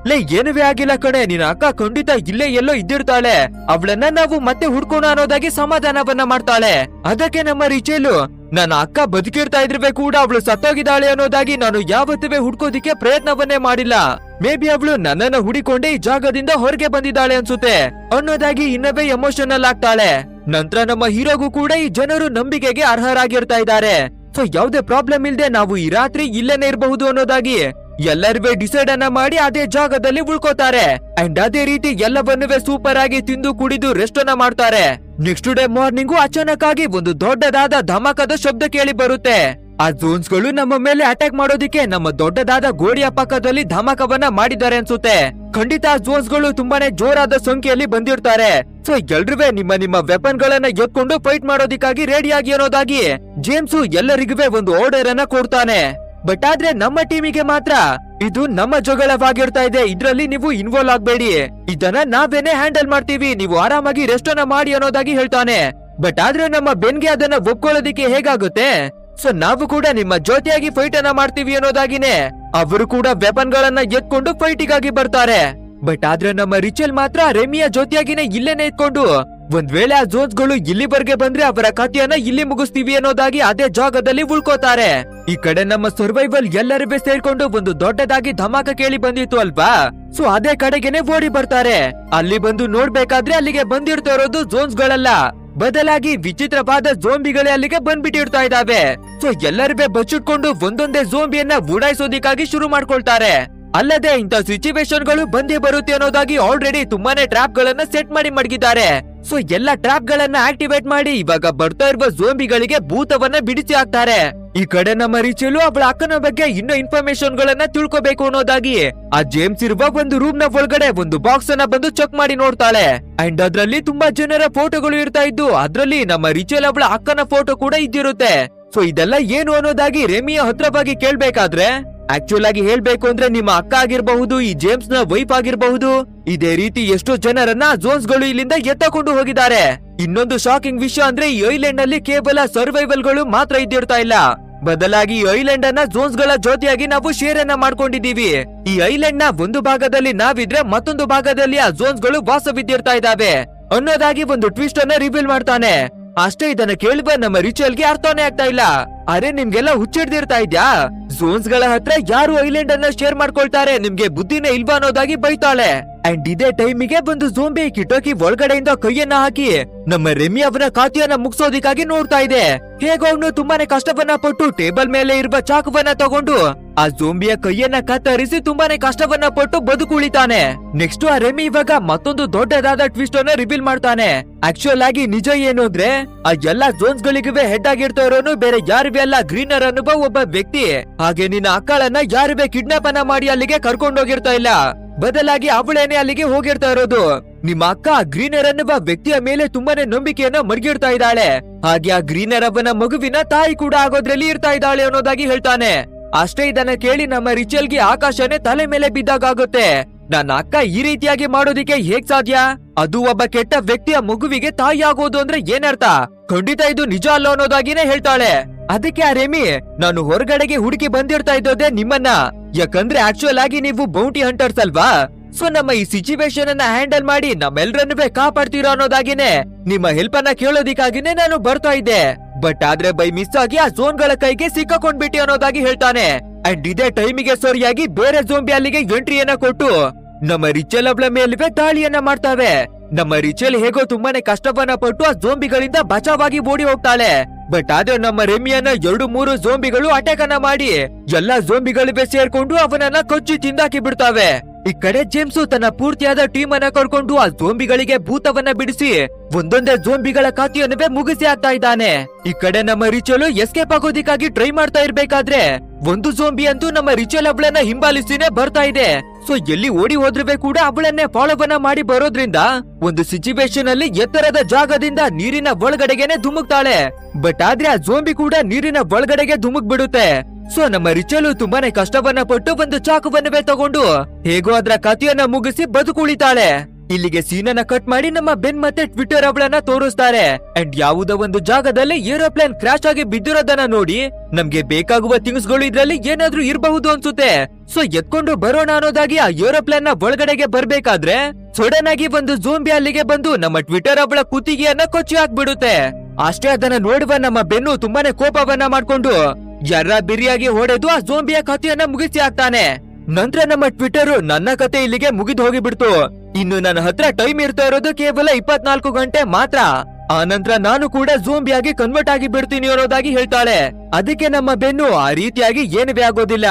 ಲೇ ಏನುವೇ ಆಗಿಲ್ಲ ಕಣೆ, ನಿನ್ನ ಅಕ್ಕ ಖಂಡಿತ ಇಲ್ಲೇ ಎಲ್ಲೋ ಇದ್ದಿರ್ತಾಳೆ. ಅವಳನ್ನ ನಾವು ಮತ್ತೆ ಹುಡ್ಕೋಣ ಅನ್ನೋದಾಗಿ ಸಮಾಧಾನವನ್ನ ಮಾಡ್ತಾಳೆ. ಅದಕ್ಕೆ ನಮ್ಮ ರಿಚೇಲು, ನನ್ನ ಅಕ್ಕ ಬದುಕಿರ್ತಾ ಇದ್ರೆ ಕೂಡ ಅವಳು ಸತ್ತೋಗಿದ್ದಾಳೆ ಅನ್ನೋದಾಗಿ ನಾನು ಯಾವತ್ತೂ ಹುಡ್ಕೋದಿಕ್ಕೆ ಪ್ರಯತ್ನವನ್ನೇ ಮಾಡಿಲ್ಲ. ಮೇ ಬಿ ಅವಳು ನನ್ನನ್ನ ಹುಡಿಕೊಂಡೇ ಈ ಜಾಗದಿಂದ ಹೊರಗೆ ಬಂದಿದ್ದಾಳೆ ಅನ್ಸುತ್ತೆ. ಅನ್ನೋದಾಗಿ ಇನ್ನವೇ ಎಮೋಷನಲ್ ಆಗ್ತಾಳೆ. ನಂತರ ನಮ್ಮ ಹೀರೋಗೂ ಕೂಡ ಈ ಜನರು ನಂಬಿಕೆಗೆ ಅರ್ಹರಾಗಿರ್ತಾ ಇದ್ದಾರೆ. ಸೊ ಯಾವ್ದೇ ಪ್ರಾಬ್ಲಮ್ ಇಲ್ಲದೆ ನಾವು ಈ ರಾತ್ರಿ ಇಲ್ಲೇನೆ ಇರಬಹುದು ಅನ್ನೋದಾಗಿ ಎಲ್ಲರಿಗೂ ಡಿಸೈಡ್ ಅನ್ನ ಮಾಡಿ ಅದೇ ಜಾಗದಲ್ಲಿ ಉಳ್ಕೋತಾರೆ. ಅಂಡ್ ಅದೇ ರೀತಿ ಎಲ್ಲವನ್ನೂ ಸೂಪರ್ ಆಗಿ ತಿಂದು ಕುಡಿದು ರೆಸ್ಟ್ ಅನ್ನ ಮಾಡ್ತಾರೆ. ನೆಕ್ಸ್ಟ್ ಡೇ ಮಾರ್ನಿಂಗು ಅಚಾನಕ್ ಆಗಿ ಒಂದು ದೊಡ್ಡದಾದ ಧಮಾಕದ ಶಬ್ದ ಕೇಳಿ ಬರುತ್ತೆ. ಆ ಝೋನ್ಸ್ಗಳು ನಮ್ಮ ಮೇಲೆ ಅಟ್ಯಾಕ್ ಮಾಡೋದಿಕ್ಕೆ ನಮ್ಮ ದೊಡ್ಡದಾದ ಗೋಡೆಯ ಪಕ್ಕದಲ್ಲಿ ಧಮಾಕವನ್ನ ಮಾಡಿದ್ದಾರೆ ಅನ್ಸುತ್ತೆ. ಖಂಡಿತ ಆ ಝೋನ್ಸ್ಗಳು ತುಂಬಾನೇ ಜೋರಾದ ಸಂಖ್ಯೆಯಲ್ಲಿ ಬಂದಿರ್ತಾರೆ. ಸೊ ಎಲ್ರುವೆ ನಿಮ್ಮ ನಿಮ್ಮ ವೆಪನ್ ಗಳನ್ನ ಎತ್ಕೊಂಡು ಫೈಟ್ ಮಾಡೋದಿಕ್ಕಾಗಿ ರೆಡಿಯಾಗಿ ಅನ್ನೋದಾಗಿ. ಜೇಮ್ಸು ಎಲ್ಲರಿಗೂ ಒಂದು ಆರ್ಡರ್ ಅನ್ನ ಕೊಡ್ತಾನೆ. ಬಟ್ ಆದ್ರೆ ನಮ್ಮ ಟೀಮಿಗೆ ಮಾತ್ರ ಇದು ನಮ್ಮ ಜಗಳವಾಗಿರ್ತಾ ಇದೆ. ಇದ್ರಲ್ಲಿ ನೀವು ಇನ್ವಾಲ್ವ್ ಆಗ್ಬೇಡಿ. ಇದನ್ನ ನಾವೇನೆ ಹ್ಯಾಂಡಲ್ ಮಾಡ್ತೀವಿ, ನೀವು ಆರಾಮಾಗಿ ರೆಸ್ಟ್ ಅನ್ನ ಮಾಡಿ ಅನ್ನೋದಾಗಿ ಹೇಳ್ತಾನೆ. ಬಟ್ ಆದ್ರೆ ನಮ್ಮ ಬೆನ್ಗೆ ಅದನ್ನ ಒಪ್ಕೊಳ್ಳೋದಿಕ್ಕೆ ಹೇಗಾಗುತ್ತೆ? ಸೊ ನಾವು ಕೂಡ ನಿಮ್ಮ ಜೊತೆಯಾಗಿ ಫೈಟ್ ಅನ್ನ ಮಾಡ್ತೀವಿ ಅನ್ನೋದಾಗಿನೇ ಅವರು ಕೂಡ ವೆಪನ್ ಗಳನ್ನ ಎತ್ಕೊಂಡು ಫೈಟಿಗಾಗಿ ಬರ್ತಾರೆ. ಬಟ್ ಆದ್ರೆ ನಮ್ಮ ರಿಚಲ್ ಮಾತ್ರ ರೆಮಿಯ ಜೊತೆಯಾಗಿನೇ ಇಲ್ಲೇನೆ ಇಟ್ಕೊಂಡು ಒಂದ್ ವೇಳೆ ಆ ಜೋನ್ಸ್ಗಳು ಇಲ್ಲಿವರೆಗೆ ಬಂದ್ರೆ ಅವರ ಕಥೆಯನ್ನ ಇಲ್ಲಿ ಮುಗಿಸ್ತೀವಿ ಅನ್ನೋದಾಗಿ ಅದೇ ಜಾಗದಲ್ಲಿ ಉಳ್ಕೋತಾರೆ. ಈ ಕಡೆ ನಮ್ಮ ಸರ್ವೈವಲ್ ಎಲ್ಲರಿಗೆ ಸೇರ್ಕೊಂಡು ಒಂದು ದೊಡ್ಡದಾಗಿ ಧಮಾಕ ಕೇಳಿ ಬಂದಿತ್ತು ಅಲ್ವಾ? ಸೊ ಅದೇ ಕಡೆಗೆನೆ ಓಡಿ ಬರ್ತಾರೆ. ಅಲ್ಲಿ ಬಂದು ನೋಡ್ಬೇಕಾದ್ರೆ ಅಲ್ಲಿಗೆ ಬಂದಿರ್ತಾ ಇರೋದು ಜೋನ್ಸ್ ಗಳಲ್ಲ ಬದಲಾಗಿ ವಿಚಿತ್ರವಾದ ಜೋಂಬಿಗಳೇ ಅಲ್ಲಿಗೆ ಬಂದ್ಬಿಟ್ಟಿರ್ತಾ ಇದಾವೆ ಸೊ ಎಲ್ಲರೂ ಬಚ್ಚಿಟ್ಕೊಂಡು ಒಂದೊಂದೇ ಜೋಂಬಿಯನ್ನ ಓಡಾಯಿಸೋದಿಕ್ಕಾಗಿ ಶುರು ಮಾಡ್ಕೊಳ್ತಾರೆ. ಅಲ್ಲದೆ ಇಂಥ ಸಿಚುವೇಶನ್ಗಳು ಬಂದೇ ಬರುತ್ತೆ ಅನ್ನೋದಾಗಿ ಆಲ್ರೆಡಿ ತುಂಬಾನೇ ಟ್ರಾಪ್ ಗಳನ್ನ ಸೆಟ್ ಮಾಡಿ ಮಡಗಿದ್ದಾರೆ. ಸೊ ಎಲ್ಲ ಟ್ರಾಪ್ ಗಳನ್ನ ಆಕ್ಟಿವೇಟ್ ಮಾಡಿ ಇವಾಗ ಬರ್ತಾ ಇರುವ ಜೋಂಬಿಗಳಿಗೆ ಭೂತವನ್ನ ಬಿಡಿಸಿ ಹಾಕ್ತಾರೆ. ಈ ಕಡೆ ನಮ್ಮ ರಿಚಲು ಅವಳ ಅಕ್ಕನ ಬಗ್ಗೆ ಇನ್ನೂ ಇನ್ಫಾರ್ಮೇಶನ್ ಗಳನ್ನ ತಿಳ್ಕೊಬೇಕು ಅನ್ನೋದಾಗಿ. ಆ ಜೇಮ್ಸ್ ಇರುವ ಒಂದು ರೂಮ್ನ ಒಳಗಡೆ ಒಂದು ಬಾಕ್ಸ್ ಅನ್ನ ಬಂದು ಚೆಕ್ ಮಾಡಿ ನೋಡ್ತಾಳೆ. ಅಂಡ್ ಅದ್ರಲ್ಲಿ ತುಂಬಾ ಜನರ ಫೋಟೋಗಳು ಇರ್ತಾ ಇದ್ದು, ಅದ್ರಲ್ಲಿ ನಮ್ಮ ರಿಚಲ್ ಅವಳ ಅಕ್ಕನ ಫೋಟೋ ಕೂಡ ಇದ್ದಿರುತ್ತೆ. ಸೊ ಇದೆಲ್ಲ ಏನು ಅನ್ನೋದಾಗಿ ರೆಮಿಯ ಹತ್ರವಾಗಿ ಕೇಳ್ಬೇಕಾದ್ರೆ? ಆಕ್ಚುಲ್ ಆಗಿ ಹೇಳ್ಬೇಕು ಅಂದ್ರೆ ನಿಮ್ಮ ಅಕ್ಕ ಆಗಿರಬಹುದು, ಈ ಜೇಮ್ಸ್ನ ವೈಫ್ ಆಗಿರಬಹುದು. ಇದೇ ರೀತಿ ಎಷ್ಟೋ ಜನರನ್ನ ಜೋನ್ಸ್ಗಳು ಇಲ್ಲಿಂದ ಎತ್ತಕೊಂಡು ಹೋಗಿದ್ದಾರೆ. ಇನ್ನೊಂದು ಶಾಕಿಂಗ್ ವಿಷಯ ಅಂದ್ರೆ ಈ ಐಲ್ಯಾಂಡ್ನಲ್ಲಿ ಕೇವಲ ಸರ್ವೈವಲ್ಗಳು ಮಾತ್ರ ಇದ್ದಿರ್ತಾ ಇಲ್ಲ. ಬದಲಾಗಿ ಈ ಐಲ್ಯಾಂಡ್ ಅನ್ನ ಜೋನ್ಸ್ಗಳ ಜೊತೆಯಾಗಿ ನಾವು ಶೇರ್ ಅನ್ನ ಮಾಡ್ಕೊಂಡಿದೀವಿ ಈ ಐಲ್ಯಾಂಡ್ನ ಒಂದು ಭಾಗದಲ್ಲಿ ನಾವಿದ್ರೆ ಮತ್ತೊಂದು ಭಾಗದಲ್ಲಿ ಆ ಜೋನ್ಸ್ಗಳು ವಾಸವಿದ್ದಿರ್ತಾ ಇದಾವೆ ಅನ್ನೋದಾಗಿ ಒಂದು ಟ್ವಿಸ್ಟ್ ಅನ್ನ ರಿವೀಲ್ ಮಾಡ್ತಾನೆ. ಅಷ್ಟೇ ಇದನ್ನ ಕೇಳುವ ನಮ್ಮ ರಿಚಲ್ಗೆ ಅರ್ಥನೇ ಆಗ್ತಾ ಇಲ್ಲ. ಅರೆ, ನಿಮ್ಗೆಲ್ಲ ಹುಚ್ಚಿಡ್ದಿರ್ತಾ ಇದ್ಯಾ? ಝೋನ್ಸ್ಗಳ ಹತ್ರ ಯಾರು ಐಲ್ಯಾಂಡ್ ಅನ್ನ ಶೇರ್ ಮಾಡ್ಕೊಳ್ತಾರೆ? ನಿಮ್ಗೆ ಬುದ್ಧಿನೇ ಇಲ್ವಾ ಅನ್ನೋದಾಗಿ ಬೈತಾಳೆ. ಅಂಡ್ ಇದೇ ಟೈಮಿಗೆ ಬಂದು ಝೋಂಬಿ ಕಿಟಕಿ ಒಳಗಡೆಯಿಂದ ಕೈಯನ್ನ ಹಾಕಿ ನಮ್ಮ ರೆಮಿ ಅವರ ಖಾತೆಯನ್ನ ಮುಗಿಸೋದಿಕ್ಕಾಗಿ ನೋಡ್ತಾ ಇದೆ. ಹೇಗೋ ಅವನು ತುಂಬಾನೇ ಕಷ್ಟವನ್ನ ಪಟ್ಟು ಟೇಬಲ್ ಮೇಲೆ ಇರುವ ಚಾಕುವನ್ನ ತಗೊಂಡು ಆ ಜೋಂಬಿಯ ಕೈಯನ್ನ ಕತ್ತರಿಸಿ ತುಂಬಾನೇ ಕಷ್ಟವನ್ನ ಪಟ್ಟು ಬದುಕುಳಿತಾನೆ ನೆಕ್ಸ್ಟ್ ಆ ರೆಮಿ ಇವಾಗ ಮತ್ತೊಂದು ದೊಡ್ಡದಾದ ಟ್ವಿಸ್ಟ್ ಅನ್ನ ರಿವೀಲ್ ಮಾಡ್ತಾನೆ. ಆಕ್ಚುಯಲ್ ಆಗಿ ನಿಜ ಏನು ಅಂದ್ರೆ ಆ ಎಲ್ಲಾ ಜೋನ್ಸ್ ಗಳಿಗೂ ಹೆಡ್ ಆಗಿರ್ತಾ ಇರೋನು ಬೇರೆ ಯಾರಿವೆ ಅಲ್ಲ ಗ್ರೀನರ್ ಅನ್ನುವ ಒಬ್ಬ ವ್ಯಕ್ತಿ. ಹಾಗೆ ನಿನ್ನ ಅಕ್ಕಳನ್ನ ಯಾರಿವೆ ಕಿಡ್ನಾಪ್ ಅನ್ನ ಮಾಡಿ ಅಲ್ಲಿಗೆ ಕರ್ಕೊಂಡೋಗಿರ್ತಾ ಇಲ್ಲ. ಬದಲಾಗಿ ಅವಳೇನೆ ಅಲ್ಲಿಗೆ ಹೋಗಿರ್ತಾ ಇರೋದು. ನಿಮ್ಮ ಅಕ್ಕ ಗ್ರೀನರ್ ಅನ್ನುವ ವ್ಯಕ್ತಿಯ ಮೇಲೆ ತುಂಬಾನೇ ನಂಬಿಕೆಯನ್ನ ಮಡ್ಗಿಡ್ತಾ ಇದ್ದಾಳೆ. ಹಾಗೆ ಆ ಗ್ರೀನರ್ ಅವನ ಮಗುವಿನ ತಾಯಿ ಕೂಡ ಆಗೋದ್ರಲ್ಲಿ ಇರ್ತಾ ಇದ್ದಾಳೆ ಅನ್ನೋದಾಗಿ ಹೇಳ್ತಾನೆ. ಅಷ್ಟೇ ಇದನ್ನ ಕೇಳಿ ನಮ್ಮ ರಿಚಲ್ಗೆ ಆಕಾಶನೇ ತಲೆ ಮೇಲೆ ಬಿದ್ದಾಗುತ್ತೆ ನನ್ನ ಅಕ್ಕ ಈ ರೀತಿಯಾಗಿ ಮಾಡೋದಿಕ್ಕೆ ಹೇಗ್ ಸಾಧ್ಯ? ಅದು ಒಬ್ಬ ಕೆಟ್ಟ ವ್ಯಕ್ತಿಯ ಮಗುವಿಗೆ ತಾಯಿ ಆಗೋದು ಅಂದ್ರೆ ಏನರ್ಥ? ಖಂಡಿತ ಇದು ನಿಜ ಅಲ್ಲ ಅನ್ನೋದಾಗಿನೇ ಹೇಳ್ತಾಳೆ. ಅದಕ್ಕೆ ಆ ರೆಮಿ, ನಾನು ಹೊರಗಡೆಗೆ ಹುಡುಕಿ ಬಂದಿರ್ತಾ ಇದ್ದೋದೆ ನಿಮ್ಮನ್ನ. ಯಾಕಂದ್ರೆ ಆಕ್ಚುಯಲ್ ಆಗಿ ನೀವು ಬೌಂಟಿ ಹಂಟರ್ಸ್ ಅಲ್ವಾ? ಸೊ ನಮ್ಮ ಈ ಸಿಚುವೇಶನ್ ಅನ್ನ ಹ್ಯಾಂಡಲ್ ಮಾಡಿ ನಮ್ಮೆಲ್ರನ್ನೂ ಕಾಪಾಡ್ತೀರೋ ಅನ್ನೋದಾಗಿನೇ ನಿಮ್ಮ ಹೆಲ್ಪ್ ಅನ್ನ ಕೇಳೋದಿಕ್ಕಾಗಿನೇ ನಾನು ಬರ್ತಾ ಇದ್ದೆ. ಬಟ್ ಆದ್ರೆ ಬೈ ಮಿಸ್ ಆಗಿ ಆ ಝೋನ್ಗಳ ಕೈಗೆ ಸಿಕ್ಕಾಕೊಂಡ್ಬಿಟ್ಟಿ ಅನ್ನೋದಾಗಿ ಹೇಳ್ತಾನೆ. ಅಂಡ್ ಇದೇ ಟೈಮಿಗೆ ಸರಿಯಾಗಿ ಬೇರೆ ಜೋಂಬಿ ಅಲ್ಲಿಗೆ ಎಂಟ್ರಿಯನ್ನ ಕೊಟ್ಟು ನಮ್ಮ ರಿಚಲ್ ಅಬ್ಲ ಮೇಲ್ವೇ ದಾಳಿಯನ್ನ ಮಾಡ್ತಾವೆ. ನಮ್ಮ ರಿಚಲ್ ಹೇಗೋ ತುಂಬಾನೇ ಕಷ್ಟವನ್ನ ಪಟ್ಟು ಆ ಜೋಂಬಿಗಳಿಂದ ಬಚಾವಾಗಿ ಓಡಿ ಹೋಗ್ತಾಳೆ. ಬಟ್ ಆದ್ರೆ ನಮ್ಮ ರೆಮಿಯನ್ನ ಎರಡು ಮೂರು ಜೋಂಬಿಗಳು ಅಟ್ಯಾಕ್ ಮಾಡಿ, ಎಲ್ಲಾ ಜೋಂಬಿಗಳಿಗೆ ಸೇರ್ಕೊಂಡು ಅವನನ್ನ ಕೊಚ್ಚಿ ತಿಂದಾಕಿ ಬಿಡ್ತಾವೆ. ಈ ಕಡೆ ಜೇಮ್ಸ್ ತನ್ನ ಪೂರ್ತಿಯಾದ ಟೀಮ್ ಅನ್ನ ಕರ್ಕೊಂಡು ಆ ಜೋಂಬಿಗಳಿಗೆ ಭೂತವನ್ನ ಬಿಡಿಸಿ, ಒಂದೊಂದೇ ಜೋಂಬಿಗಳ ಖಾತೆಯನ್ನುವೇ ಮುಗಿಸಿ ಆಗ್ತಾ ಇದ್ದಾನೆ. ಈ ಕಡೆ ನಮ್ಮ ರಿಚಲು ಎಸ್ಕೇಪ್ ಆಗೋದಿಕ್ಕಾಗಿ ಟ್ರೈ ಮಾಡ್ತಾ ಇರ್ಬೇಕಾದ್ರೆ, ಒಂದು ಜೋಂಬಿ ಅಂತೂ ನಮ್ಮ ರಿಚಲ್ ಅವಳನ್ನ ಹಿಂಬಾಲಿಸಿನೇ ಬರ್ತಾ ಇದೆ. ಸೊ ಎಲ್ಲಿ ಓಡಿ ಹೋದ್ರೆ ಕೂಡ ಅವಳನ್ನೇ ಫಾಲೋವನ್ನ ಮಾಡಿ ಬರೋದ್ರಿಂದ ಒಂದು ಸಿಚುವೇಶನ್ ಅಲ್ಲಿ ಎತ್ತರದ ಜಾಗದಿಂದ ನೀರಿನ ಒಳಗಡೆಗೆನೆ ಧುಮುಕ್ತಾಳೆ. ಬಟ್ ಆದ್ರೆ ಆ ಜೋಂಬಿ ಕೂಡ ನೀರಿನ ಒಳಗಡೆಗೆ ಧುಮುಕ್ ಬಿಡುತ್ತೆ ಸೊ ನಮ್ಮ ರಿಚಲು ತುಂಬಾನೇ ಕಷ್ಟವನ್ನ ಪಟ್ಟು ಒಂದು ಚಾಕುವನ್ನವೇ ತಗೊಂಡು ಹೇಗೋ ಅದ್ರ ಕಥೆಯನ್ನ ಮುಗಿಸಿ ಬದುಕುಳಿತಾಳೆ. ಇಲ್ಲಿಗೆ ಸೀನನ್ನ ಕಟ್ ಮಾಡಿ ನಮ್ಮ ಬೆನ್ ಮತ್ತೆ ಟ್ವಿಟರ್ ಅವಳನ್ನ ತೋರಿಸ್ತಾರೆ. ಅಂಡ್ ಯಾವುದೋ ಒಂದು ಜಾಗದಲ್ಲಿ ಏರೋಪ್ಲೇನ್ ಕ್ರಾಶ್ ಆಗಿ ಬಿದ್ದಿರೋದನ್ನ ನೋಡಿ ನಮ್ಗೆ ಬೇಕಾಗುವ ಥಿಂಗ್ಸ್ಗಳು ಇದ್ರಲ್ಲಿ ಏನಾದ್ರೂ ಇರಬಹುದು ಅನ್ಸುತ್ತೆ. ಸೊ ಎತ್ಕೊಂಡು ಬರೋಣ ಅನ್ನೋದಾಗಿ ಆ ಏರೋಪ್ಲೇನ್ನ ಒಳಗಡೆಗೆ ಬರ್ಬೇಕಾದ್ರೆ ಸಡನ್ ಆಗಿ ಒಂದು ಜೋಂಬಿ ಅಲ್ಲಿಗೆ ಬಂದು ನಮ್ಮ ಟ್ವಿಟರ್ ಅವಳ ಕುತ್ತಿಗೆಯನ್ನ ಕೊಚ್ಚಿ ಹಾಕ್ಬಿಡುತ್ತೆ. ಅಷ್ಟೇ ಅದನ್ನ ನೋಡುವ ನಮ್ಮ ಬೆನ್ನು ತುಂಬಾನೇ ಕೋಪವನ್ನ ಮಾಡ್ಕೊಂಡು ಯರ್ರ ಬಿರಿಯಾಗಿ ಹೊಡೆದು ಆ ಜೋಂಬಿಯ ಕಥೆಯನ್ನ ಮುಗಿಸಿ ಹಾಕ್ತಾನೆ. ನಂತರ ನಮ್ಮ ಟ್ವಿಟರ್ ನನ್ನ ಕತೆ ಇಲ್ಲಿಗೆ ಮುಗಿದು ಹೋಗಿಬಿಡ್ತು. ಇನ್ನು ನನ್ನ ಹತ್ರ ಟೈಮ್ ಇರ್ತಾ ಇರೋದು ಕೇವಲ ಇಪ್ಪತ್ನಾಲ್ಕು ಗಂಟೆ ಮಾತ್ರ. ಆ ನಂತರ ನಾನು ಕೂಡ ಜೂಂಬಿಯಾಗಿ ಕನ್ವರ್ಟ್ ಆಗಿ ಬಿಡ್ತೀನಿ ಅನ್ನೋದಾಗಿ ಹೇಳ್ತಾಳೆ. ಅದಕ್ಕೆ ನಮ್ಮ ಬೆನ್ನು ಆ ರೀತಿಯಾಗಿ ಏನುವೇ ಆಗೋದಿಲ್ಲ.